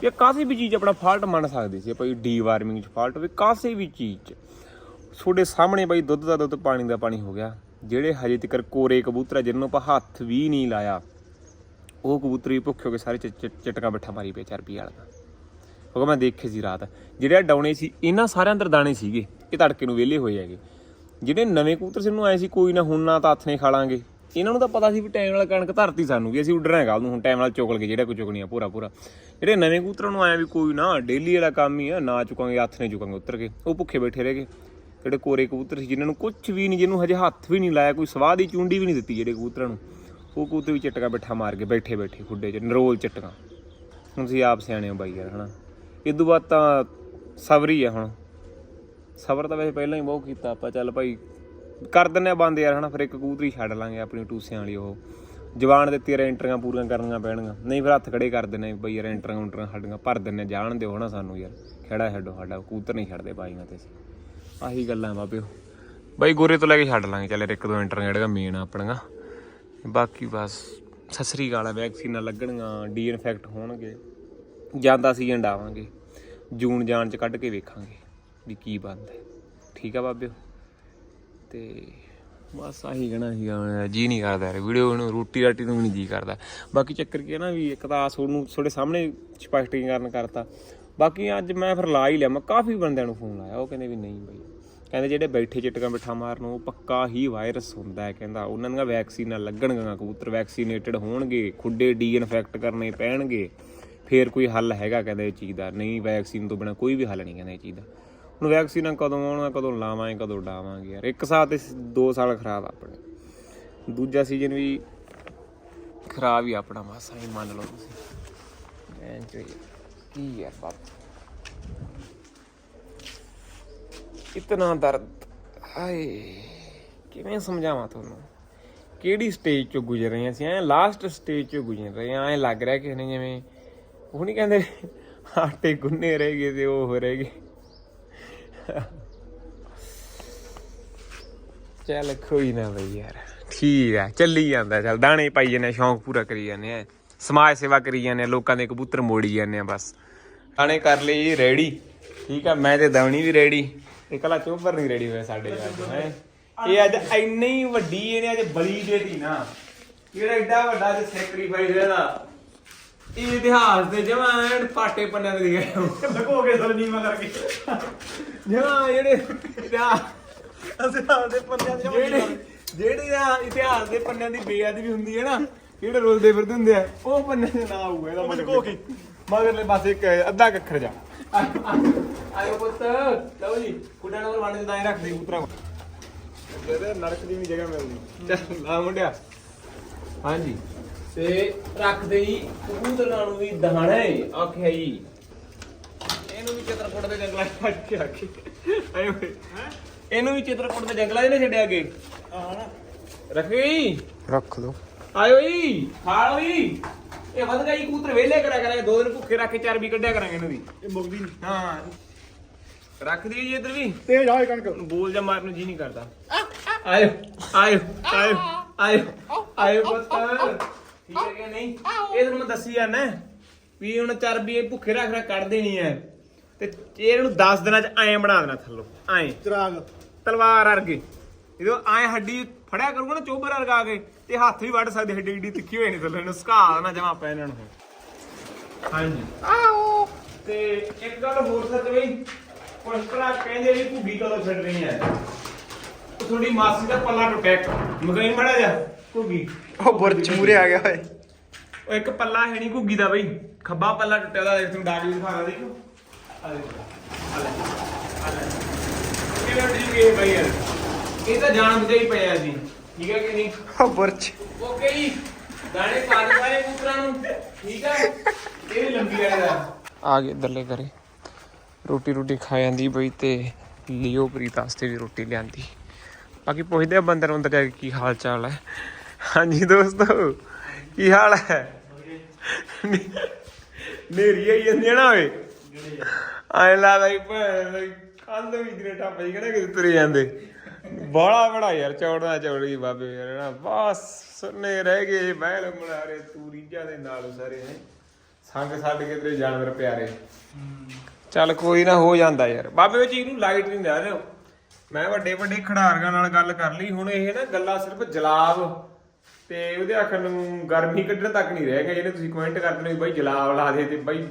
ਜਾਂ ਕਾਸੀ ਵੀ ਚੀਜ਼ ਆਪਣਾ ਫਾਲਟ ਮੰਨ ਸਕਦੇ ਸੀ। ਆਪਾਂ ਡੀ ਵਾਰਮਿੰਗ ਚ ਫਾਲਟ ਹੋਵੇ ਕਾਸੀ ਵੀ ਚੀਜ਼ ਚ। ਤੁਹਾਡੇ ਸਾਹਮਣੇ ਬਾਈ ਦੁੱਧ ਦਾ ਦੁੱਧ, ਪਾਣੀ ਦਾ ਪਾਣੀ ਹੋ ਗਿਆ। ਜਿਹੜੇ ਹਜੇ ਤੱਕ ਕੋਰੇ ਕਬੂਤਰ ਆ, ਜਿਹਨਾਂ ਨੂੰ ਆਪਾਂ ਹੱਥ ਵੀ ਨਹੀਂ ਲਾਇਆ, ਉਹ ਕਬੂਤਰ ਵੀ ਭੁੱਖੇ ਹੋ ਕੇ ਸਾਰੇ ਚਿ- ਚਿ- ਚਿਟਕਾ ਬੱਠਾ ਮਾਰੀ ਪਏ ਚਰਬੀ ਵਾਲਾ ਕਿਉਂਕਿ ਮੈਂ ਦੇਖੇ ਸੀ ਰਾਤ। ਜਿਹੜੇ ਆਹ ਡਾਉਣੇ ਸੀ, ਇਹਨਾਂ ਸਾਰਿਆਂ ਅੰਦਰ ਦਾਣੇ ਸੀਗੇ। ਇਹ ਤੜਕੇ ਨੂੰ ਵਿਹਲੇ ਹੋਏ ਹੈਗੇ। ਜਿਹੜੇ ਨਵੇਂ ਕਬੂਤਰ ਸੀ ਨੂੰ ਆਏ ਸੀ, ਕੋਈ ਨਾ ਹੁਣ ਨਾ ਤਾਂ ਹੱਥ ਨੇ ਖਾ ਲਾਂਗੇ। ਇਹਨਾਂ ਨੂੰ ਤਾਂ ਪਤਾ ਸੀ ਵੀ ਟਾਈਮ ਨਾਲ ਕਣਕ ਧਰਤੀ ਸਾਨੂੰ ਵੀ, ਅਸੀਂ ਉੱਡਣਾ ਹੈਗਾ ਉਹਨੂੰ ਹੁਣ ਟਾਈਮ ਨਾਲ ਚੁੱਕ ਲਗੇ ਜਿਹੜਾ ਕੋਈ ਚੁਕਣੀ ਆ ਪੂਰਾ ਪੂਰਾ। ਜਿਹੜੇ ਨਵੇਂ ਕਬੂਤਰਾਂ ਨੂੰ ਆਇਆ ਵੀ ਕੋਈ ਨਾ, ਡੇਲੀ ਵਾਲਾ ਕੰਮ ਹੀ ਆ, ਨਾ ਚੁਕਾਂਗੇ, ਹੱਥ ਨਹੀਂ ਚੁਕਾਂਗੇ ਉੱਤਰ ਕੇ, ਉਹ ਭੁੱਖੇ ਬੈਠੇ ਰਹਿ ਗਏ। ਜਿਹੜੇ ਕੋਰੇ ਕਬੂਤਰ ਸੀ, ਜਿਨ੍ਹਾਂ ਨੂੰ ਕੁਝ ਵੀ ਨਹੀਂ, ਜਿਹਨੂੰ ਹਜੇ ਹੱਥ ਵੀ ਨਹੀਂ ਲਾਇਆ, ਕੋਈ ਸਵਾਦ ਦੀ ਚੁੰਡੀ ਵੀ ਨਹੀਂ ਦਿੱਤੀ ਜਿਹੜੇ ਕਬੂਤਰਾਂ ਨੂੰ, ਉਹ ਕਬੂਤਰ ਵੀ ਚਟਕਾ ਬੈਠਾ ਮਾਰ ਕੇ ਬੈਠੇ ਬੈਠੇ, ਖੁੱਡੇ 'ਚ, ਨਰੋਲ ਚਟਕਾ। ਹੁਣ ਤੁਸੀਂ ਆਪ ਸਿਆਣੇ ਹੋ ਬਾਈ ਯਾਰ, ਹਨਾ? ਇਦੋਂ ਬਾਅਦ ਤਾਂ ਸਬਰ ਹੀ ਆ ਹੁਣ। ਸਬਰ ਤਾਂ ਵੈਸੇ ਪਹਿਲਾਂ ਹੀ ਬਹੁਤ ਕੀਤਾ, ਆਪਾਂ ਚੱਲ ਭਾਈ ਕਰ ਦਿੰਨੇ ਆ ਬੰਦ ਯਾਰ, ਹਨਾ, ਫਿਰ ਇੱਕ ਕਬੂਤਰੀ ਛੱਡ ਲਾਂਗੇ ਆਪਣੀ ਟੂਸਿਆਂ ਵਾਲੀ ਉਹ। ਜਵਾਨ ਦਿੱਤੀ ਯਾਰ, ਐਂਟਰੀਆਂ ਪੂਰੀਆਂ ਕਰਨੀਆਂ ਪੈਣਗੀਆਂ। ਨਹੀਂ ਫਿਰ ਹੱਥ ਖੜੇ ਕਰ ਦਿੰਨੇ ਬਈ ਯਾਰ, ਐਂਟਰੀਆਂ ਉਂਟਰੀਆਂ ਸਾਡੀਆਂ ਭਰ ਦਿੰਨੇ ਜਾਣ ਦਿਓ ਹਨਾ ਸਾਨੂੰ ਯਾਰ, ਖੇੜਾ ਛੱਡੋ ਸਾਡਾ, ਕਬੂਤਰ ਨਹੀਂ ਛੱਡਦੇ ਬਾਈਆਂ ਤੇ ਅਸੀਂ। ਆਹੀ ਗੱਲਾਂ ਬਾਬਿਓ ਬਾਈ ਗੋਰੇ ਤੋਂ ਲੈ ਕੇ ਛੱਡ ਲਾਂਗੇ, ਚੱਲ ਯਾਰ, ਇੱਕ ਦੋ ਐਂਟਰੀਆਂ ਜਿਹੜੀਆਂ ਮੇਨ ਆਪਣੀਆਂ। ਬਾਕੀ ਬਸ ਸਸਰੀ ਗਾਲਾ ਵੈਕਸੀਨਾਂ ਲੱਗਣਗੀਆਂ ਡੀ ਇਨਫੈਕਟ ਹੋਣਗੇ ਜਾਂਦਾ ਸੀਜ਼ਨ ਡਾਵਾਂਗੇ ਜੂਨ ਜਾਣ ਚ ਕੱਢ ਕੇ ਵੇਖਾਂਗੇ ਵੀ ਕੀ ਬਣਦਾ। ਹੈ। ਠੀਕ ਆ ਬਾਬਿਓ ਤੇ ਬਸ ਆਹੀ ਕਹਿਣਾ ਸੀਗਾ, ਜੀ ਨਹੀਂ ਕਰਦਾ ਯਾਰ, ਵੀਡੀਓ ਨੂੰ ਰੋਟੀ ਰਾਟੀ ਨੂੰ ਵੀ ਨਹੀਂ ਜੀ ਕਰਦਾ। ਬਾਕੀ ਚੱਕਰ ਕੀ ਹੈ ਨਾ ਵੀ ਇੱਕ ਤਾਂ ਤੁਹਾਨੂੰ ਤੁਹਾਡੇ ਸਾਹਮਣੇ ਸਪਸ਼ਟੀਕਰਨ ਕਰਤਾ। ਬਾਕੀ ਅੱਜ ਮੈਂ ਫਿਰ ਲਾ ਹੀ ਲਿਆ, ਮੈਂ ਕਾਫੀ ਬੰਦਿਆਂ ਨੂੰ ਫੋਨ ਲਾਇਆ, ਉਹ ਕਹਿੰਦੇ ਵੀ ਨਹੀਂ ਬਈ। ਕਹਿੰਦੇ ਜਿਹੜੇ ਬੈਠੇ ਚਿੱਟਕਾਂ ਬਿਠਾ ਮਾਰਨ, ਉਹ ਪੱਕਾ ਹੀ ਵਾਇਰਸ ਹੁੰਦਾ ਹੈ, ਕਹਿੰਦਾ। ਉਹਨਾਂ ਦੀਆਂ ਵੈਕਸੀਨਾਂ ਲੱਗਣਗੀਆਂ, ਕਬੂਤਰ ਵੈਕਸੀਨੇਟਡ ਹੋਣਗੇ, ਖੁੱਡੇ ਡੀ ਇਨਫੈਕਟ ਕਰਨੇ ਪੈਣਗੇ। ਫੇਰ ਕੋਈ ਹੱਲ ਹੈਗਾ ਕਹਿੰਦੇ ਇਹ ਚੀਜ਼ ਦਾ? ਨਹੀਂ, ਵੈਕਸੀਨ ਤੋਂ ਬਿਨਾ ਕੋਈ ਵੀ ਹੱਲ ਨਹੀਂ ਕਹਿੰਦੇ ਇਹ ਚੀਜ਼ ਦਾ। ਹੁਣ ਵੈਕਸੀਨਾਂ ਕਦੋਂ ਆਉਣਾ, ਕਦੋਂ ਲਾਵਾਂਗੇ, ਕਦੋਂ ਡਾਵਾਂਗੇ ਯਾਰ। ਇੱਕ ਸਾਲ ਤੇ 2 ਸਾਲ ਖਰਾਬ ਆਪਣੇ। ਦੂਜਾ ਸੀਜ਼ਨ ਵੀ ਖਰਾਬ ਹੀ ਆਪਣਾ ਮਾਸਾ ਹੀ ਮੰਨ ਲਓ ਤੁਸੀਂ। ਐਂ ਚੋਈ ਕੀ ਯਾਰ ਬਾਪ ਇਤਨਾ ਦਰਦ। ਹਾਏ, ਕਿਵੇਂ ਸਮਝਾਵਾਂ ਤੁਹਾਨੂੰ? ਕਿਹੜੀ ਸਟੇਜ ਚੋਂ ਗੁਜ਼ਰ ਰਹੇ ਹਾਂ ਅਸੀਂ ਐ ਲਾਸਟ ਸਟੇਜ ਚੋਂ ਗੁਜ਼ਰ ਰਹੇ ਹਾਂ ਐ ਲੱਗ ਰਿਹਾ ਕਿ ਨੇ ਜਿਵੇਂ, ਉਹ ਨਹੀਂ ਕਹਿੰਦੇ, ਆਟੇ ਗੁੰਨੇ ਰਹਿ ਗਏ ਤੇ ਉਹ ਹੋ ਰਹਿ ਗਏ। ਚੱਲ ਕੋਈ ਨਾ ਬਈ ਯਾਰ। ਠੀਕ ਆ ਚੱਲੀ ਜਾਂਦਾ ਚੱਲ ਦਾਣੇ ਪਾਈ ਜਾਂਦੇ ਆ, ਸ਼ੌਂਕ ਪੂਰਾ ਕਰੀ ਜਾਂਦੇ ਆ। ਸਮਾਜ ਸੇਵਾ ਕਰੀ ਜਾਂਦੇ ਆ ਲੋਕਾਂ ਦੇ ਕਬੂਤਰ ਮੋੜੀ ਜਾਂਦੇ ਆ ਬਸ। ਦਾਣੇ ਕਰ ਲਈ ਰੈਡੀ ਠੀਕ ਆ ਮੈਂ ਤੇ ਦਵਣੀ ਵੀ ਰੈਡੀ ਇਹ ਕਲਾ ਚੋਬਰ ਨਹੀਂ ਰੈਡੀ ਹੋਇਆ ਸਾਡੇ ਅੱਜ ਹੈ। ਇਹ ਅੱਜ ਇੰਨੀ ਵੱਡੀ ਇਹਨੇ ਅੱਜ ਬਲੀ ਦੇਤੀ ਨਾ। ਜਿਹੜਾ ਐਡਾ ਵੱਡਾ ਅੱਜ ਸੈਕਰੀਫਾਈਸ ਇਹਦਾ। ਇਹ ਇਤਿਹਾਸ ਦੇ ਜਮਾਂ ਐਨ ਪਾਟੇ ਪੰਨਿਆਂ ਦੇ ਗਏ ਲਗੋ ਕੇ ਸਰਨੀਮਾ ਕਰਕੇ। ਜਮਾਂ ਜਿਹੜੇ ਇਤਿਹਾਸ ਅਸੀਂ ਆਪਦੇ ਪੰਨਿਆਂ ਦੇ ਜਿਹੜੇ ਜਿਹੜੇ ਆ ਇਤਿਹਾਸ ਦੇ ਪੰਨਿਆਂ ਦੀ ਬੇਅਦਬੀ ਹੁੰਦੀ ਹੈ ਨਾ ਜਿਹੜੇ ਰੋਲਦੇ ਫਿਰਦੇ ਹੁੰਦੇ ਆ ਉਹ ਪੰਨੇ ਦੇ ਨਾਂ ਆਊਗਾ ਇਹਦਾ ਲਗੋ ਕੇ। ਮਗਰਲੇ ਪਾਸੇ ਇੱਕ ਅੱਧਾ ਕੱਖਰ ਜਾ। ਆਇਓ ਪੁੱਤ ਲਓ ਜੀ ਕੁੱਡਾ ਨੰਬਰ 1 ਦੇ ਦਾਇ ਰੱਖ ਦੇ ਉਤਰਾ ਨਰਕ ਦੀ ਵੀ ਜਗ੍ਹਾ ਮਿਲਦੀ। ਚੱਲ ਲਾ ਮੁੰਡਿਆ। ਹਾਂਜੀ। ਤੇ ਰੱਖ ਦੇ ਜੀ ਕਬੂਤਰਾਂ ਨੂੰ ਵੀ ਦਹਾਣਾ ਹੈ ਆਖਿਆ ਜੀ। ਇਹਨੂੰ ਵੀ ਚਿੱਤਰਕੂਟ ਦੇ ਜੰਗਲਾਂ 'ਚ ਛੱਡ ਕੇ ਆਖੀ ਆਏ ਹੋਏ। ਇਹਨੂੰ ਵੀ ਚਿੱਤਰਕੂਟ ਦੇ ਜੰਗਲਾਂ 'ਚ ਨੇ ਛੱਡਿਆ ਹਾਂ ਨਾ। ਰੱਖੇ ਜੀ। ਰੱਖ ਦੋ। ਆਇਓ ਜੀ ਖਾ ਲਓ ਜੀ ਇਹ ਵਧ ਗਈ ਕਬੂਤਰ ਵੇਲੇ ਕਰਿਆ ਕਰਾਂਗੇ ਦੋ ਦਿਨ ਭੁੱਖੇ ਰੱਖ ਕੇ ਚਰਬੀ ਕੱਢਿਆ ਕਰਾਂਗੇ ਇਹਨੂੰ ਵੀ। ਇਹ ਮੁਗਦੀ ਨਹੀਂ। ਹਾਂ। ਰੱਖ ਦਈਏ ਜੀ ਇੱਧਰ ਵੀ। ਤੇਜ਼ ਆਏ ਕਣਕ। ਬੋਲ ਜਾ ਮਾਰਨ ਨੂੰ ਜੀ ਨਹੀਂ ਕਰਦਾ। ਆਇਓ ਆਇਓ ਆਇਓ ਆਇਓ ਆਇਓ ਪੁੱਤ। ਠੀਕ ਹੈ ਕਿ ਨਹੀਂ? ਇਹ ਤੁਹਾਨੂੰ ਮੈਂ ਦੱਸੀ ਜਾਂਦਾ ਵੀ ਹੁਣ ਚਰਬੀ ਇਹ ਭੁੱਖੇ ਰੱਖ ਰੱਖ ਕੱਢ ਦੇਣੀ ਹੈ। ਤੇ ਇਹ ਇਹਨੂੰ 10 ਦਿਨਾਂ ਚ ਐਂ ਬਣਾ ਦੇਣਾ ਥੱਲੋਂ ਐਂ। ਚਰਾਗ। ਤਲਵਾਰ ਵਰਗੇ ਜਦੋਂ ਐ ਹੱਡੀ ਫੜਿਆ ਕਰੂਗਾ ਨਾ ਚੋਬਰ ਵਰਗਾ ਕੇ ਤੇ ਹੱਥ ਵੀ ਵੱਢ ਸਕਦੇ ਹੱਡੀ ਏਡੀ ਤਿੱਖੀ ਹੋਏ ਨਹੀਂ ਥੱਲੇ ਨੂੰ ਸੁਕਾ ਨਾ ਜਮਾ ਪੈ ਇਹਨਾਂ ਨੂੰ। ਹਾਂਜੀ। ਆਓ ਤੇ ਇੱਕ ਗੱਲ ਹੋਰ ਸੱਚ ਬਈ ਪੁਸ਼ਕਰਾ ਕਹਿੰਦੇ ਵੀ ਭੁੱਗੀ ਕਦੋਂ ਛੱਡ ਰਹੀ ਹੈ ਥੋੜੀ ਮਾਸੀ ਦਾ ਪੱਲਾ ਟੁੱਟਿਆ ਮਗਾਈ ਮੜਾ ਜਾ ਭੁੱਗੀ। ਉਹ ਬੁਰਚ ਮੂਰੇ ਆ ਗਿਆ ਓਏ। ਉਹ ਇੱਕ ਪੱਲਾ ਹੈ ਨਹੀਂ ਘੁੱਗੀ ਦਾ ਬਈ। ਖੱਬਾ ਪੱਲਾ ਟੁੱਟਿਆ ਦਾ ਦੇਖ ਤੂੰ ਡਾਗੀ ਦਿਖਾਣਾ ਦੇਖੋ ਆ ਦੇਖ। ਆ ਲੈ। ਆ ਲੈ। ਕਿਵੇਂ ਹੈ ਬਈ ਯਾਰ? ਇਹ ਤਾਂ ਜਾਣ ਬੁੱਝੇ ਹੀ ਪਿਆ ਸੀ ਠੀਕ ਹੈ ਕਿ ਨਹੀਂ? ਉਹ ਬੁਰਚ ਓਕੇ ਜੀ। ਦਾਣੇ ਪਾ ਦੇ ਸਾਰੇ ਕੂਤਰਾਂ ਨੂੰ। ਠੀਕ ਹੈ? ਇਹ ਵੀ ਲੰਬੀ ਵਾਲੇ ਦਾ ਆ ਗਏ ਇਧਰਲੇ ਕਰੇ ਰੋਟੀ ਰੋਟੀ ਖਾ ਜਾਂਦੀ ਬਈ ਤੇ ਲਿਓ ਪ੍ਰੀਤ ਵਾਸਤੇ ਵੀ ਰੋਟੀ ਲਿਆਂਦੀ। ਬਾਕੀ ਪੁੱਛਦੇ ਆ ਬੰਦਰ ਅੰਦਰ ਜਾ ਕੇ ਕੀ ਹਾਲ ਚਾਲ ਹੈ। ਹਾਂਜੀ ਦੋਸਤੋ, ਕੀ ਹਾਲ ਹੈ? ਨੇਰੀ ਆਈ ਜਾਂਦੀ ਆ ਨਾ ਓਏ। ਆਏ ਲਾ ਲਈ ਭੈਣ ਕੰਧ ਵੀ ਜਿਹੜੇ ਟੱਪ ਜੀ, ਕਿਹੜਾ ਕਿਤੇ ਤੁਰੇ ਜਾਂਦੇ। ਬਾਲਾ ਬੜਾ ਯਾਰ, ਚੌੜਾ ਚੌੜੀ ਬਾਬੇ ਯਾਰ ਨਾ ਬਸ ਸੁਣਨੇ ਰਹਿ ਗਏ ਬਹਿਲ ਮਲਾਰੇ ਤੂਰੀਜਾਂ ਦੇ ਨਾਲ ਸਾਰੇ ਹੈ ਸੰਗ ਛੱਡ ਕੇ ਤੇਰੇ ਜਾਨਵਰ ਪਿਆਰੇ। ਚੱਲ ਕੋਈ ਨਾ, ਹੋ ਜਾਂਦਾ ਯਾਰ। ਬਾਬੇ ਉਹ ਚੀਜ਼ ਨੂੰ ਲਾਈਟ ਨਹੀਂ ਲੈ ਰਹੇ ਮੈਂ ਵੱਡੇ ਵੱਡੇ ਖਿਡਾਰੀਆਂ ਨਾਲ ਗੱਲ ਕਰ ਲਈ, ਹੁਣ ਇਹ ਨਾ ਗੱਲਾਂ ਸਿਰਫ ਜਲਾਬ ਤੇ ਉਹਦੇ ਆਖਣ ਨੂੰ ਗਰਮੀ ਕੱਢਣ ਤੱਕ ਨਹੀਂ ਰਹਿ ਗਏ। ਜਿਹੜੇ ਤੁਸੀਂ ਕਮੈਂਟ ਕਰਦੇ ਵੀ ਬਾਈ ਜਲਾਬ ਲਾ ਦੇ ਤੇ ਬਾਈ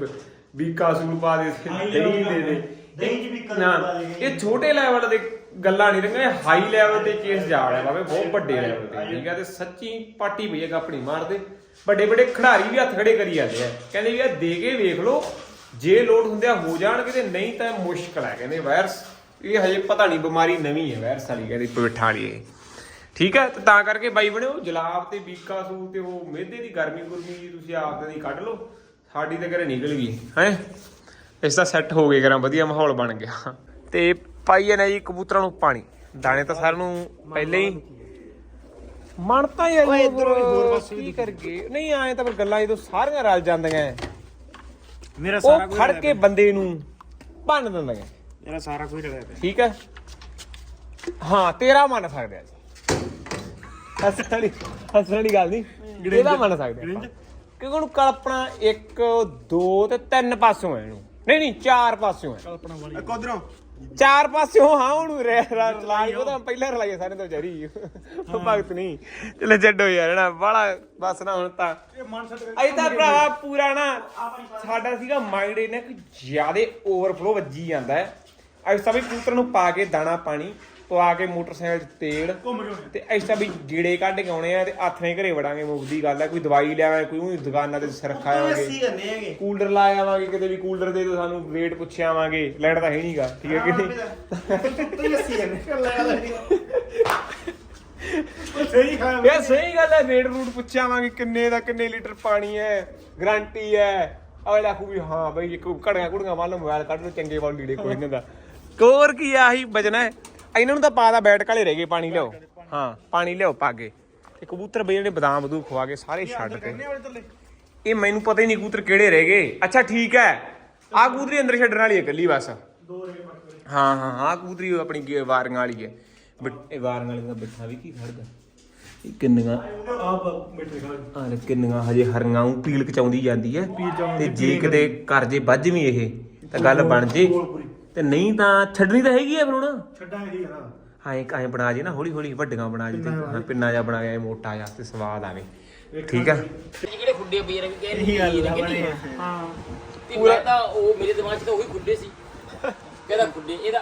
ਬੀਕਾ ਸੂਲ ਪਾ ਦੇ ਤੇ ਦਹੀਂ ਦੇ ਦੇ। ਦਹੀਂ ਚ ਬੀਕਾ ਨਾ, ਪਾ ਦੇ। ਇਹ ਛੋਟੇ ਲੈਵਲ ਦੇ ਗੱਲਾਂ ਨਹੀਂ ਰਹੀਆਂ। ਹਾਈ ਲੈਵਲ ਤੇ ਕੇਸ ਜਾ ਰਿਹਾ ਬਾਬੇ ਬਹੁਤ ਵੱਡੇ ਲੈਵਲ ਤੇ ਠੀਕ ਹੈ। ਤੇ ਸੱਚੀ ਪਾਟੀ ਪਈ ਹੈ ਆਪਣੀ ਮਾਰਦੇ। ਵੱਡੇ ਵੱਡੇ ਖਿਡਾਰੀ ਵੀ ਹੱਥ ਖੜੇ ਕਰੀ ਜਾਂਦੇ ਆ। ਕਹਿੰਦੇ ਵੀ ਇਹ ਦੇ ਕੇ ਵੇਖ ਲਓ ਜੇ ਲੋਡ ਹੁੰਦੇ ਆ ਹੋ ਜਾਣਗੇ ਤੇ ਨਹੀਂ ਤਾਂ ਮੁਸ਼ਕਲ ਹੈ। ਕਹਿੰਦੇ ਵਾਇਰਸ ਇਹ ਹਜੇ ਪਤਾ ਨਹੀਂ ਬਿਮਾਰੀ ਨਵੀਂ ਹੈ ਵਾਇਰਸ ਵਾਲੀ ਕਹਿੰਦੇ ਪਵਿੱਠਾਂ ਵਾਲੀ ਠੀਕ ਹੈ ਤੇ ਤਾਂ ਕਰਕੇ ਬਾਈ ਬਣਿਓ ਜਲਾਬ ਤੇ ਬੀਕਾ ਸੂ ਤੇ ਉਹ ਮਿਹਦੇ ਦੀ ਗਰਮੀ ਗੁਰਮੀ ਜੀ ਤੁਸੀਂ ਆਪਦੇ ਦੀ ਕੱਢ ਲਓ। ਸਾਡੀ ਤਾਂ ਘਰੇ ਨਿਕਲ ਗਈ। ਹੈ? ਇਸ ਦਾ ਸੈੱਟ ਹੋ ਗਿਆ ਕਰਾਂ ਵਧੀਆ ਮਾਹੌਲ ਬਣ ਗਿਆ। ਤੇ ਪਾਈਏ ਨੇ ਜੀ ਕਬੂਤਰਾਂ ਨੂੰ ਪਾਣੀ। ਦਾਣੇ ਤਾਂ ਸਾਰਿਆਂ ਨੂੰ ਪਹਿਲੇ ਹੀ। ਮਨ ਤਾਂ ਯਾਰ ਓਏ ਇੱਧਰੋਂ ਵੀ ਹੋਰ ਪਾਸੇ ਕੀ ਕਰ ਗਏ ਨਹੀਂ ਆਏ ਤਾਂ ਫਿਰ ਗੱਲਾਂ ਜਦੋਂ ਸਾਰੀਆਂ ਰਲ ਜਾਂਦੀਆਂ। ਮੇਰਾ ਸਾਰਾ ਕੁਝ ਫੜ ਕੇ ਬੰਦੇ ਨੂੰ ਭੰਨ ਦਿੰਦੀਆਂ ਮੇਰਾ ਸਾਰਾ ਕੁਝ ਰਲਿਆ ਠੀਕ ਹੈ ਹਾਂ ਤੇਰਾ ਮੰਨ ਸਕਦੇ ਆ ਹੱਸਣ ਵਾਲੀ ਹੱਸਣ ਵਾਲੀ ਗੱਲ ਨਹੀਂ। ਇਹਦਾ ਮੰਨ ਸਕਦੇ ਆਪਾਂ। ਕਿਉਂਕਿ ਉਹਨੂੰ ਕਲਪਨਾ 1 2 ਤੇ 3 ਪਾਸੋਂ ਹੈ ਇਹਨੂੰ। ਨਹੀਂ ਨਹੀਂ 4 ਪਾਸੋਂ ਹੈ ਇੱਕ ਉਧਰੋਂ। ਚਾਰ ਪਾਸਿਓਂ ਹਾਂ ਉਹਨੂੰ ਰੇ ਰਾ ਚਲਾਈ ਉਹ ਤਾਂ ਪਹਿਲਾਂ ਰਲਾਈਏ ਸਾਰੇ ਤੋਂ ਜਰੀ। ਉਹ ਭਗਤ ਨਹੀਂ। ਚਲੇ ਛੱਡੋ ਯਾਰ ਨਾ ਬੜਾ ਬਸ ਨਾ ਹੁਣ ਤਾਂ। ਇਹ ਮਨ ਸੱਟ ਅਈ ਤਾਂ ਭਰਾਵਾ ਪੂਰਾ ਨਾ ਸਾਡਾ ਸੀਗਾ ਮਾਈਂਡ ਇਹਨਾਂ ਕਿ ਜਿਆਦੇ ਓਵਰਫਲੋ ਵੱਜੀ ਜਾਂਦਾ ਹੈ। ਅਸੀਂ ਤਾਂ ਵੀ ਕੂਤਰ ਨੂੰ ਪਾ ਕੇ ਦਾਣਾ ਪਾਣੀ ਪਵਾ ਕੇ ਮੋਟਰਸਾਈਕਲ 'ਚ ਤੇਲ ਘੁੰਮ ਤੇ ਅਸੀਂ ਤਾਂ ਵੀ ਗੀੜੇ ਕੱਢ ਕੇ ਆਉਣੇ ਆ ਤੇ ਆਥਣੇ ਘਰੇ ਵੜਾਂਗੇ ਮੁਕਦੀ ਗੱਲ ਹੈ ਕੋਈ ਦਵਾਈ ਲਿਆਵਾਂਗੇ ਕੋਈ ਦੁਕਾਨਾਂ ਤੇ ਸਿਰ ਖਾਵਾਂਗੇ ਕਰਨੇ ਹੈਗੇ। ਕੂਲਰ ਲਾ ਆਵਾਂਗੇ ਕਿਤੇ ਵੀ ਕੂਲਰ ਦੇ ਦਿਓ ਸਾਨੂੰ ਰੇਟ ਪੁੱਛਿਆ ਆਵਾਂਗੇ ਲੈਣ ਤਾਂ ਹੈ ਨਹੀਂਗਾ ਠੀਕ ਹੈ ਕਿ ਨਹੀਂ? ਤੂੰ ਲੱਸੀ ਕਰਨੇ ਸਹੀ ਖਾਇਆ ਯਾਰ ਸਹੀ ਗੱਲ ਹੈ ਰੇਟ ਰੂਟ ਪੁੱਛਿਆ ਆਵਾਂਗੇ ਕਿੰਨੇ ਦਾ ਕਿੰਨੇ ਲੀਟਰ ਪਾਣੀ ਹੈ ਗਾਰੰਟੀ ਹੈ। ਅਗਲਾ ਆਖੂ ਵੀ ਹਾਂ ਬਈ ਇੱਕ ਘੜੀਆਂ ਕੁੜੀਆਂ ਵਾਲਾ ਮੋਬਾਈਲ ਕੱਢ ਲਓ ਚੰਗੇ ਵਾਲ ਲੀੜੇ ਕੋਈ ਨਹੀਂ ਦਾ ਕੋਰ ਕੀ ਆ ਆਹੀ ਬਜਣਾ ਹੈ? ਇਹਨਾਂ ਨੂੰ ਤਾਂ ਪਾਦਾ ਬੈਠ ਕਾਲੇ ਰਹਿ ਗਏ ਪਾਣੀ ਲਿਆਓ। ਹਾਂ ਪਾਣੀ ਲਿਆਓ ਪਾਗੇ ਤੇ ਕਬੂਤਰ ਬਈ ਜਿਹੜੇ ਬਦਾਮ ਬਦੂ ਖਵਾ ਕੇ ਸਾਰੇ ਛੱਡ ਤੇ। ਇਹ ਮੈਨੂੰ ਪਤਾ ਹੀ ਨਹੀਂ ਕਬੂਤਰ ਕਿਹੜੇ ਰਹਿ ਗਏ। ਅੱਛਾ ਠੀਕ ਹੈ। ਆ ਕਬੂਤਰੀ ਅੰਦਰ ਛੱਡਣ ਵਾਲੀ ਹੈ ਇਕੱਲੀ ਬਸ। ਦੋ ਹਾਂ ਹਾਂ ਆ ਕਬੂਤਰੀ ਆਪਣੀ ਵਾਰੀਆਂ ਵਾਲੀ ਹੈ। ਬਿੱਟ- ਇਹ ਵਾਰੀਆਂ ਵਾਲੀ ਦਾ ਬਿੱਠਾ ਵੀ ਕੀ ਖੜਦਾ? ਇਹ ਕਿੰਨੀਆਂ ਆਪ ਮਿੱਠੇ ਖਾ ਆਹ ਕਿੰਨੀਆਂ ਹਜੇ ਹਰੀਆਂ ਉਹ ਪੀਲ ਕਚਾਉਂਦੀ ਜਾਂਦੀ ਹੈ। ਤੇ ਜੇ ਕਿਤੇ ਕਰ ਜੇ ਵੱਜ ਵੀ ਇਹ ਤਾਂ ਗੱਲ ਬਣ ਜੇ। ਤੇ ਨਹੀਂ ਤਾਂ ਛੱਡਣੀ ਤਾਂ ਹੈਗੀ ਆ ਫਿਰ ਹੁਣ। ਛੱਡਾਂਗੇ ਠੀਕ ਆ ਹਾਂ ਇੱਕ ਐਂ ਬਣਾ ਜੇ ਨਾ ਹੌਲੀ ਹੌਲੀ ਵੱਡੀਆਂ ਬਣਾ ਜੇ ਤੇ ਹਾਂ, ਪਿੰਨਾ ਜਿਹਾ ਬਣਾ ਗਿਆ ਮੋਟਾ ਜਿਹਾ ਤੇ ਸਵਾਦ ਆਵੇ। ਠੀਕ ਆ? ਜਿਹੜੇ ਖੁੱਡੇ ਪਈ ਰਹੇ ਕਹਿੰਦੇ ਇਹੀ ਗੱਲ ਆ ਕਿ ਬਣੇ ਹਾਂ। ਤੇ ਮੈਂ ਤਾਂ ਉਹ ਮੇਰੇ ਦਿਮਾਗ 'ਚ ਤਾਂ ਉਹੀ ਖੁੱਡੇ ਸੀ। ਕਹਿੰਦਾ ਖੁੱਡੇ? ਇਹਦਾ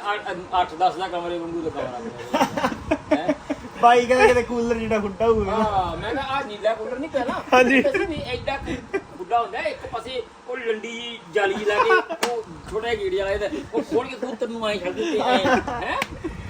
8 10 ਦਾ ਕਮਰੇ ਵਾਂਗੂ ਦਾ ਕਮਰਾ ਹੈ? ਬਾਈ ਕਹਿੰਦਾ ਕਿਤੇ ਕੂਲਰ ਜਿਹੜਾ ਖੁੱਟਾ ਹੋਊਗਾ। ਹਾਂ ਮੈਂ ਕਿਹਾ ਆ ਨੀਲਾ ਕੂਲਰ ਨਹੀਂ ਨਾ ਹਾਂਜੀ। ਐਡਾ ਬੁੱਢਾ ਹੁੰਦਾ ਹੈ, ਇੱਕ ਪਾਸੇ ਲੰਡੀ ਜਿਹੀ ਜਾਲੀ ਜਿਹੀ ਲਾ ਕੇ ਉਹ ਛੋਟਾ ਗੇੜੀ ਵਾਲਾ ਇਹਦਾ ਉਹ ਖੋਲ ਕੇ ਕਬੂਤਰ ਨੂੰ ਆਏ ਛੱਡ ਦਿੱਤੇ ਹੈ?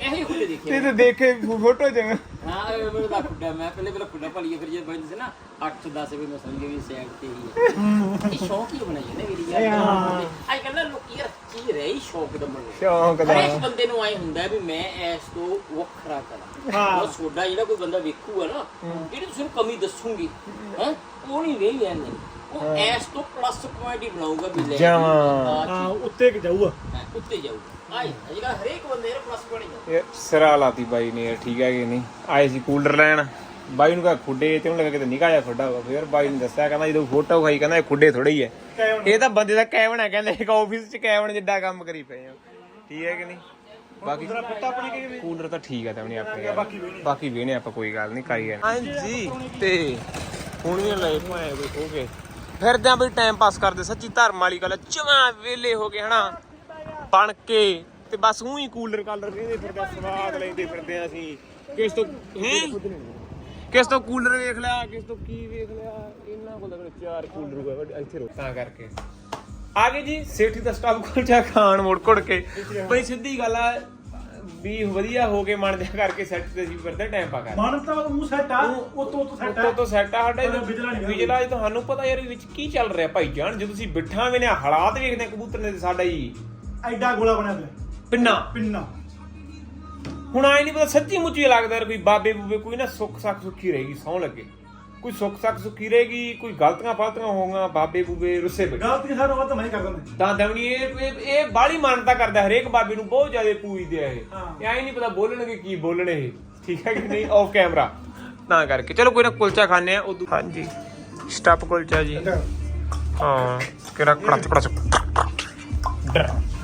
ਇਹੋ ਖੁੱਡੇ ਦੇਖੇ। ਤੇ ਦੇਖੇ ਫੋਟੋ ਚ। ਹਾਂ ਇਹ ਮੇਰਾ ਤਾਂ ਖੁੱਡਾ ਮੈਂ ਪਹਿਲੇ ਪਹਿਲੇ ਖੁੱਡਾ ਭਲੀਏ ਫਿਰ ਜੇ ਬੰਦ ਸੀ ਨਾ 8 10 ਵੀ ਮੈਂ ਸਮਝ ਵੀ ਸੈਂਕ ਤੇ ਹੀ ਹੈ ਇਹ ਸ਼ੌਕ ਹੀ ਬਣਾਈ ਨਾ ਮੇਰੀ ਯਾਰ ਅੱਜ ਕੱਲ੍ਹ ਨਾ ਲੋਕੀ ਯਾਰ ਕੀ ਰਹੀ ਸ਼ੌਕ ਦਾ ਬਣ ਸ਼ੌਂਕ ਦਾ। ਹਰੇਕ ਬੰਦੇ ਨੂੰ ਆਏ ਹੁੰਦਾ ਵੀ ਮੈਂ ਇਸ ਤੋਂ ਵੱਖਰਾ ਕਰਾਂ। ਹਾਂ। ਉਹ ਸੋਡਾ ਜਿਹੜਾ ਕੋਈ ਬੰਦਾ ਵੇਖੂਗਾ ਨਾ ਜਿਹੜੀ ਤੁਸੀਂ ਕਮੀ ਦੱਸੂਗੀ। ਹੈ? ਉਹ ਨਹੀਂ ਵੇਖ ਲੈਣੇ ਉਹ ਇਸ ਤੋਂ ਪਲੱਸ ਪੁਆਇੰਟ ਹੀ ਬਣਾਊਗਾ ਵੀ ਲੈ। ਆਹ ਹਾਂ ਚੀਜ਼ ਉੱਤੇ ਕਿ ਜਾਊਗਾ। ਹੈ, ਉੱਤੇ ਜਾਊਗਾ। ਆਏ ਅੱਜ ਕੱਲ੍ਹ ਹਰੇਕ ਬੰਦੇ ਦਾ ਪਲੱਸ ਪੁਆਇੰਟ ਹੀ ਇਹ ਸਿਰਾ ਲਾਤੀ ਬਾਈ ਨੇ ਯਾਰ, ਠੀਕ ਹੈ ਕਿ ਨਹੀਂ? ਆਏ ਸੀ ਕੂਲਰ ਲੈਣ। ਬਾਈ ਨੂੰ ਕਹਾ ਖੁੱਡੇ ਤੇ ਉਹਨੂੰ ਲੱਗਾ ਕਿਤੇ ਨਿਕਾ ਜਾ ਖੁੱਡਾ ਹੋਗਾ ਫਿਰ ਬਾਈ ਨੇ ਦੱਸਿਆ ਕਹਿੰਦਾ ਜਦੋਂ ਫੋਟੋ ਖਾਈ ਕਹਿੰਦਾ ਇਹ ਖੁੱਡੇ ਥੋੜੇ ਹੀ ਹੈ ਇਹ ਤਾਂ ਬੰਦੇ ਦਾ ਕੈਵਨ ਹੈ ਕਹਿੰਦੇ ਇੱਕ ਆਫਿਸ 'ਚ ਕੈਵਨ ਜਿੱਡਾ ਕੰਮ ਕਰੀ ਪਏ ਆ। ਠੀਕ ਹੈ ਕਿ ਨਹੀਂ? ਬਾਕੀ ਦੂਸਰਾ ਪੁੱਤਾ ਆਪਣੇ ਕਿਵੇਂ ਕੂਲਰ ਤਾਂ ਠੀਕ ਹੈ ਤਾਂ ਨਹੀਂ ਆਪਣੇ ਬਾਕੀ ਵੇਹਣੇ। ਬਾਕੀ ਵੇਣੇ ਆਪਾਂ ਕੋਈ ਗੱਲ ਨਹੀਂ ਕਰੀਏ ਹਾਂਜੀ। ਤੇ ਹੁਣ ਵੀ ਲੈ ਭਾਏ ਕੋਈ ਹੋ ਗਏ ਫਿਰਦੇ ਵੀ ਟਾਈਮ ਪਾਸ ਕਰਦੇ। ਸੱਚੀ ਧਰਮ ਵਾਲੀ ਗੱਲ ਜਮਾ ਵੇਲੇ ਹੋ ਗਏ, ਹਨਾ? ਬਣ ਕੇ। ਤੇ ਬਸ ਉਹੀ ਹੀ ਕੂਲਰ ਕਾਲਰ ਕਹਿੰਦੇ ਫਿਰਦੇ ਸਵਾਦ ਲੈਂਦੇ ਫਿਰਦੇ ਆ ਅਸੀਂ। ਕਿਸ ਤੋਂ, ਹੈ? ਕਿਸ ਤੋਂ ਕੂਲਰ ਵੇਖ ਲਿਆ, ਕਿਸ ਤੋਂ ਕੀ ਵੇਖ ਲਿਆ? ਇਹਨਾਂ ਕੋਲ ਤਾਂ ਚਾਰ ਕੂਲਰ ਹੋਏ ਇੱਥੇ ਰੋ। ਤਾਂ ਕਰਕੇ। ਆ ਗਏ ਜੀ, ਸੇਠੀ ਦਾ ਸਟਾਫ ਕੁਲਚਾ ਖਾਣ ਮੁੜ ਕੁੜ ਕੇ। ਬਈ ਸਿੱਧੀ ਗੱਲ ਆ ਵੀ ਵਧੀਆ ਹੋ ਕੇ ਮਨ ਜਿਹਾ ਕਰਕੇ ਸੈੱਟ ਤੇ ਸੀ ਫਿਰਦੇ ਟਾਈਮ ਪਾ ਕਰ ਮਨ ਤਾਂ ਉਹ ਸੈੱਟ ਆ ਉਤੋਂ ਉਤੋਂ ਸੈੱਟ ਉੱਤੋਂ ਤੋਂ ਸੈੱਟ ਆ ਸਾਡਾ ਵਿਜਲਾ ਜੀ ਤੁਹਾਨੂੰ ਪਤਾ ਯਾਰ ਵਿੱਚ ਕੀ ਚੱਲ ਰਿਹਾ ਭਾਈ ਜਾਨ ਜਦੋਂ ਤੁਸੀਂ ਬਿੱਠਾਂ ਵੇ ਨੇ ਹਾਲਾਤ ਵੇਖਦੇ ਆ ਕਬੂਤਰ ਨੇ ਤੇ ਸਾਡਾ ਹੀ ਐਡਾ ਗੋਲਾ ਬਣਿਆ ਪਿਆ। ਪਿੰਨਾ। ਪਿੰਨਾ। ਹੁਣ ਆਈ ਨਹੀਂ ਪਤਾ ਸੱਚੀ ਮੁੱਚੀ ਲੱਗਦਾ ਯਾਰ ਕੋਈ ਬਾਬੇ ਬੂਬੇ ਕੋਈ ਨਾ ਸੁੱਖ ਸੱਖ ਸੁੱਖੀ ਰਹੇਗੀ ਸੌ ਲੱਗੇ। ਕੋਈ ਸੁੱਖ ਸੱਖ ਸੁੱਖੀ ਰਹੇਗੀ ਕੋਈ ਗਲਤੀਆਂ ਫਲਤੀਆਂ ਹੋਊਗਾ ਬਾਬੇ ਬੂਬੇ ਰੁੱਸੇ ਪਏ ਗਲਤੀ ਸਾਡਾ ਵੱਧ ਮੈਂ ਹੀ ਕਰ ਦਿੰਦਾ। ਤਾਂ ਦਵਣੀ ਇਹ ਇਹ- ਇਹ ਬਾਲੀ ਮਾਨਤਾ ਕਰਦਾ ਹਰੇਕ ਬਾਬੇ ਨੂੰ ਬਹੁਤ ਜ਼ਿਆਦਾ ਪੂਜਦੇ ਆ ਇਹ। ਆਈ ਨਹੀਂ ਪਤਾ ਬੋਲਣਗੇ ਕੀ ਬੋਲਣੇ ਇਹ। ਠੀਕ ਹੈ ਕਿ ਨਹੀਂ? ਆਫ ਕੈਮਰਾ ਤਾਂ ਕਰਕੇ। ਚਲੋ ਕੋਈ ਨਾ ਕੁਲਚਾ ਖਾਣੇ ਆ ਉਦੋਂ ਹਾਂਜੀ। ਸਟੱਪ ਕੁਲਚਾ ਜੀ। ਹਾਂ ਕਿਹੜਾ ਕੜਚ ਕੜਚ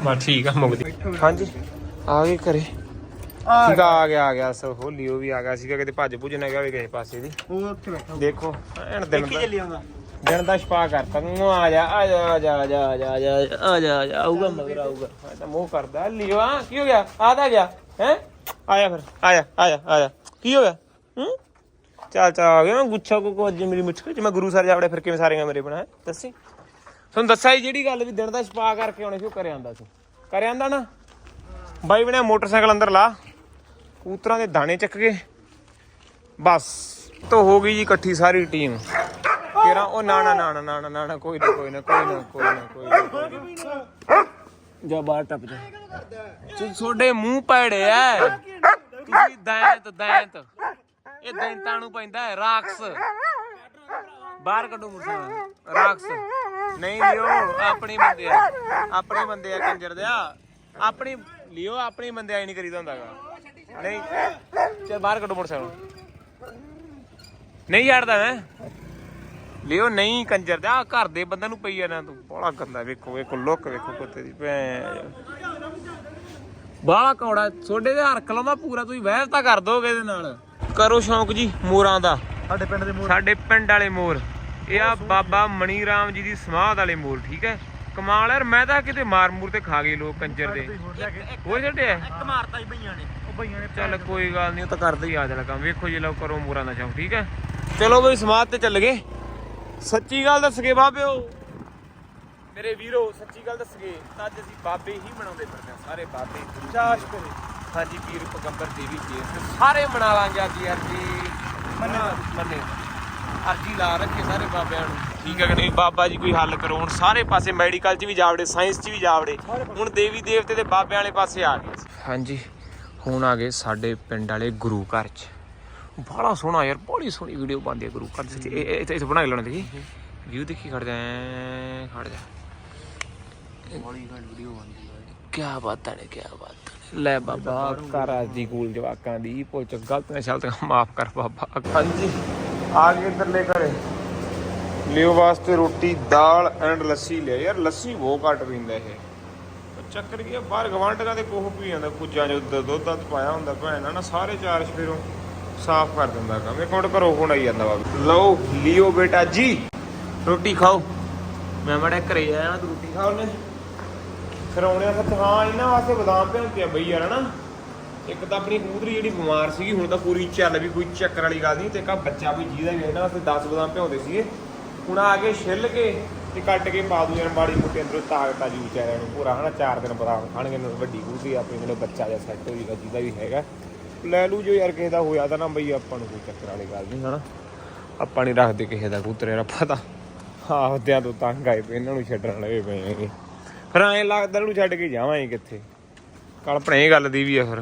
ਮਾ ਠੀਕ ਆ ਮੁਗਦੀ ਹਾਂਜੀ। ਆ ਗਏ ਘਰੇ। ਠੀਕ ਆ ਆ ਗਿਆ ਆ ਗਿਆ ਸੋ ਹੋਲੀ ਉਹ ਵੀ ਆ ਗਿਆ ਸੀਗਾ ਕਿਤੇ ਭੱਜ ਭੁੱਜ ਨਾ ਗਿਆ ਵੀ ਕਿਸੇ ਪਾਸੇ ਦੀ ਉਹ ਉੱਥੇ ਬੈਠਾ ਦੇਖੋ ਐਨ ਦਿਨ ਦਾ ਚੱਲੀ ਆਉਂਦਾ ਦਿਨ ਦਾ ਛਪਾ ਕਰਤਾ ਨੂੰ ਆ ਜਾ ਆ ਜਾ ਆ ਜਾ ਆ ਜਾ ਆ ਜਾ ਆ ਜਾ ਆ ਜਾ ਆ ਜਾ ਆਊਗਾ ਮਗਰ ਆਊਗਾ ਮੈਂ ਤਾਂ ਮੂੰਹ ਕਰਦਾ ਲਿਓ ਆ ਕੀ ਹੋ ਗਿਆ ਆਦਾ ਗਿਆ ਹੈ ਆਇਆ ਫਿਰ ਆਇਆ ਆਇਆ ਆਇਆ ਕੀ ਹੋ ਗਿਆ ਹੂੰ ਚੱਲ ਚੱਲ ਆ ਗਿਆ ਮੈਂ ਗੁੱਛਾ ਕੋ ਕੋ ਅੱਜ ਮੇਰੀ ਮੁੱਛ ਚ ਮੈਂ ਗੁਰੂ ਸਰ ਜਾਵੜੇ ਫਿਰ ਕਿਵੇਂ ਸਾਰੀਆਂ ਮੇਰੇ ਬਣਾ ਦੱਸੀ ਤੁਹਾਨੂੰ ਦੱਸਿਆ ਸੀ ਜਿਹੜੀ ਗੱਲ ਵੀ ਦਿਨ ਦਾ ਛਪਾ ਕਰਕੇ ਆਉਣੇ ਸੀ ਉਹ ਕਰਿਆ ਆਂਦਾ ਸੀ ਕਰਿਆ ਆਂਦਾ ਨਾ ਬਾਈ ਬਣੇ ਮੋਟਰਸਾਈਕਲ ਅੰਦਰ ਲਾ ਕੂਤਰਾਂ ਦੇ ਦਾਣੇ ਚੱਕ ਕੇ। ਬਸ, ਤੋ ਹੋ ਗਈ ਜੀ ਇਕੱਠੀ ਸਾਰੀ ਟੀਮ। ਕਿਹੜਾ ਉਹ ਨਾ ਨਾ ਨਾ ਨਾ ਨਾ ਨਾ ਕੋਈ ਨਾ ਕੋਈ ਨਾ ਕੋਈ ਨਾ ਕੋਈ ਨਾ ਕੋਈ ਨਾ ਜਾ ਬਾਹਰ ਟੱਪ ਜਾ। ਤੂੰ ਛੋਡੇ ਮੂੰਹ ਪੈੜੇ ਐ। ਤੁਸੀਂ ਦੈਂਤ ਦੈਂਤ। ਇਹ ਦੈਂਤਾਂ ਨੂੰ ਪੈਂਦਾ ਹੈ, ਰਾਖਸ। ਬਾਹਰ ਕੱਢੋ ਮੁਰਸਾ ਰਾਕਸ ਨਹੀਂ ਲਿਓ, ਆਪਣੇ ਬੰਦੇ ਆ। ਆਪਣੇ ਬੰਦੇ ਆ, ਕੰਜਰ ਦੇ ਆਪਣੀ ਲਿਓ, ਆਪਣੇ ਬੰਦੇ ਆ ਨਹੀਂ ਕਰੀਦਾ ਹੁੰਦਾਗਾ। ਨਹੀਂ। ਚਲ ਬਾਹਰ ਕੱਢੋ ਮੋਟਰਸਾਈਕਲ। ਨਹੀਂ ਛੱਡਦਾ ਮੈਂ ਲਿਓ ਨਹੀਂ ਕੰਜਰ ਦਾ ਘਰ ਦੇ ਬੰਦਿਆਂ ਨੂੰ ਪਈ ਜਾਣਾ ਤੂੰ। ਬੜਾ ਗੰਦਾ ਵੇਖੋ ਵੇਖੋ ਲੁੱਕ ਵੇਖੋ ਕੁੱਤੇ ਦੀ। ਭੈਣ ਬਾਹਲਾ ਕੌੜਾ ਛੋਡੇ ਦੇ ਹਰਕ ਲਾਉਂਦਾ ਪੂਰਾ ਤੁਸੀਂ ਵਹਿਰ ਤਾਂ ਕਰ ਦੋਗੇ ਇਹਦੇ ਨਾਲ। ਕਰੋ ਸ਼ੌਂਕ ਜੀ ਮੋਰਾਂ ਦਾ। ਸਾਡੇ ਪਿੰਡ ਦੇ ਮੋਰ। ਸਾਡੇ ਪਿੰਡ ਵਾਲੇ ਮੋਰ। ਇਹ ਆ ਬਾਬਾ ਮਣੀ ਰਾਮ ਜੀ ਦੀ ਸਮਾਧ ਵਾਲੇ ਮੋਰ ਠੀਕ ਹੈ? ਕਮਾਲ ਯਾਰ ਮੈਂ ਤਾਂ ਕਿਤੇ ਮਾਰ ਮੂਰ ਤੇ ਖਾ ਗਏ ਲੋਕ ਕੰਜਰ ਦੇ। ਹੋਰ ਛੱਡਿਆ? ਇੱਕ ਮਾਰਤਾ ਹੀ ਭਈਆਂ ਨੇ। ਭਈਆਂ ਨੇ ਚੱਲ ਕੋਈ ਗੱਲ ਨਹੀਂ ਉਹ ਤਾਂ ਕਰਦੇ ਹੀ ਆ ਜਾਣਾ ਕੰਮ। ਵੇਖੋ ਜੇ ਲਓ ਕਰੋ ਮੋਰਾਂ ਦਾ ਸ਼ੌਂਕ ਠੀਕ ਹੈ? ਚਲੋ ਬਈ ਸਮਾਧ ਤੇ ਚੱਲ ਗਏ ਸੱਚੀ ਗੱਲ ਦੱਸ ਗਏ ਬਾਬਿਓ। ਮੇਰੇ ਵੀਰੋ ਸੱਚੀ ਗੱਲ ਦੱਸ ਗਏ ਤਾਂ ਅੱਜ ਅਸੀਂ ਬਾਬੇ ਹੀ ਮਨਾਉਂਦੇ ਫਿਰਦੇ ਹਾਂ ਸਾਰੇ ਬਾਬੇ। ਚਾਸ਼ ਕਰੇ ਹਾਂਜੀ ਪੀਰ ਪਗੰਬਰ ਦੇਵੀ ਜੀ ਸਾਰੇ ਮਨਾ ਲਾਂਗੇ ਅੱਜ ਯਾਰ ਜੀ। ਮੰਨੇ। ਮੰਨੇ। ਅਰਜੀ ਲਾ ਰੱਖੇ ਸਾਰੇ ਬਾਬਿਆਂ ਨੂੰ। ਠੀਕ ਹੈ ਕਿ ਨਹੀਂ? ਬਾਬਾ ਜੀ ਕੋਈ ਹੱਲ ਕਰੋ। ਹੁਣ ਸਾਰੇ ਪਾਸੇ ਮੈਡੀਕਲ 'ਚ ਵੀ ਜਾਵੜੇ ਸਾਇੰਸ 'ਚ ਵੀ ਜਾਵੜੇ। ਹੁਣ ਦੇਵੀ ਦੇਵਤੇ ਤੇ ਬਾਬਿਆਂ ਵਾਲੇ ਪਾਸੇ ਆ ਗਏ। ਹਾਂਜੀ। ਹੁਣ ਆ ਗਏ ਸਾਡੇ ਪਿੰਡ ਵਾਲੇ ਗੁਰੂ ਘਰ 'ਚ। ਬੜਾ ਸੋਹਣਾ ਯਾਰ ਬੜੀ ਸੋਹਣੀ ਵੀਡੀਓ ਬਣਦੀ ਹੈ ਗੁਰੂ ਘਰ ਦੇ ਵਿੱਚ। ਇਹ ਇਹ ਇੱਥੇ ਬਣਾ ਕੇ ਲਾਉਣਾ ਦੇਖੀ। ਵਿਊ ਦੇਖੀ ਖੜ ਜਾ ਖੜ ਜਾ। ਬੜੀ ਘੱਟ ਵੀਡੀਓ ਬਣਦੀ ਹੈ ਕੀ ਬਾਤਾਂ ਨੇ ਕੀ ਬਾਤਾਂ ਨੇ ਲੈ ਬਾਬਾ ਕਰ ਦੀ ਕੂਲ ਜਵਾਕਾਂ ਦੀ ਭੁੱਲ ਚ ਗਲਤੀਆਂ ਸ਼ਲਤੀਆਂ ਮਾਫ ਕਰ ਬਾਬਾ। ਹਾਂਜੀ ਆ ਗਏ ਇੱਧਰਲੇ ਘਰੇ। ਲਿਓ ਵਾਸਤੇ ਰੋਟੀ ਦਾਲ ਐਂਡ ਲੱਸੀ ਲਿਆ। ਯਾਰ ਲੱਸੀ ਬਹੁਤ ਘੱਟ ਪੀਂਦਾ ਇਹ। ਚੱਕਰ ਕੀ ਆ, ਬਾਹਰ ਗਵਾਂਢਾਂ ਦੇ ਕੋਹ ਪੀ ਜਾਂਦਾ ਕੁੱਜਾਂ ਚ ਦੁੱਧ ਦੁੱਧ ਦੱਧ ਪਾਇਆ ਹੁੰਦਾ ਭੈਣ ਨਾ ਸਾਰੇ ਚਾਰ ਸਫੇਰੋਂ ਸਾਫ਼ ਕਰ ਦਿੰਦਾ ਕੰਮ। ਇੱਕ ਮਿੰਟ ਘਰੋਂ ਹੁਣ ਆਈ ਜਾਂਦਾ ਬਾਬਾ। ਲਓ ਲਿਓ ਬੇਟਾ ਜੀ। ਰੋਟੀ ਖਾਓ। ਮੈਂ ਮੜਾ ਘਰੇ ਆਇਆ ਨਾ ਤੂੰ ਰੋਟੀ ਖਾ ਉਹਨੇ। ਫਿਰ ਆਉਣਿਆ ਸੱਚ ਹਾਂ ਇਹਨਾਂ ਵਾਸਤੇ ਬਦਾਮ ਭਿਉਂਤੇ ਆ ਬਈ ਯਾਰ ਹਨਾ? ਇੱਕ ਤਾਂ ਆਪਣੀ ਕੂਦਰੀ ਜਿਹੜੀ ਬਿਮਾਰ ਸੀਗੀ ਹੁਣ ਤਾਂ ਪੂਰੀ ਚੱਲ ਵੀ ਕੋਈ ਚੱਕਰ ਵਾਲੀ ਗੱਲ ਨਹੀਂ। ਤੇ ਇੱਕ ਬੱਚਾ ਵੀ ਜਿਹਦਾ ਵੀ ਇਹਨਾਂ ਵਾਸਤੇ 10 ਬਦਾਮ ਭਿਉਂਦੇ ਸੀਗੇ। ਹੁਣ ਆ ਕੇ ਛਿੱਲ ਕੇ ਤੇ ਕੱਟ ਕੇ ਪਾ ਦੂ ਯਾਰ ਮਾੜੀ ਮੁੱਟੀ ਅੰਦਰੋਂ ਤਾਕਤ ਆ ਜੂ ਵਿਚਾਰਿਆਂ ਨੂੰ ਪੂਰਾ, ਹਨਾ ਚਾਰ ਦਿਨ ਬਰਾਮ ਖਾਣਗੇ ਨਾਲ ਵੱਡੀ ਕੂਦਰੀ ਆਪੇ ਮੈਨੂੰ ਬੱਚਾ ਜਾਂ ਸੈੱਟ ਹੋ ਜੂਗਾ, ਜਿਹਦਾ ਵੀ ਹੈਗਾ। ਲੈ ਲੂ ਜੋ ਯਾਰ ਕਿਸੇ ਦਾ ਹੋਇਆ ਤਾਂ ਨਾ ਬਈ ਆਪਾਂ ਨੂੰ ਕੋਈ ਚੱਕਰ ਵਾਲੀ ਗੱਲ ਨਹੀਂ, ਹਨਾ। ਆਪਾਂ ਨਹੀਂ ਰੱਖਦੇ ਕਿਸੇ ਦਾ ਕੂਤਰੇ ਰੱਪਾ ਤਾਂ ਆਹਦਿਆਂ ਤੋਂ ਤੰਗ ਆਏ ਪਏ, ਇਹਨਾਂ ਨੂੰ ਛੱਡਣ ਲੱਗੇ ਪਏ ਹੈਗੇ। ਫਿਰ ਐਂ ਲੱਗਦਾ ਇਹਨੂੰ ਛੱਡ ਕੇ ਜਾਵਾਂ ਹੀ ਕਿੱਥੇ? ਕੱਲ ਇਹ ਗੱਲ ਦੀ ਵੀ ਆ ਫਿਰ।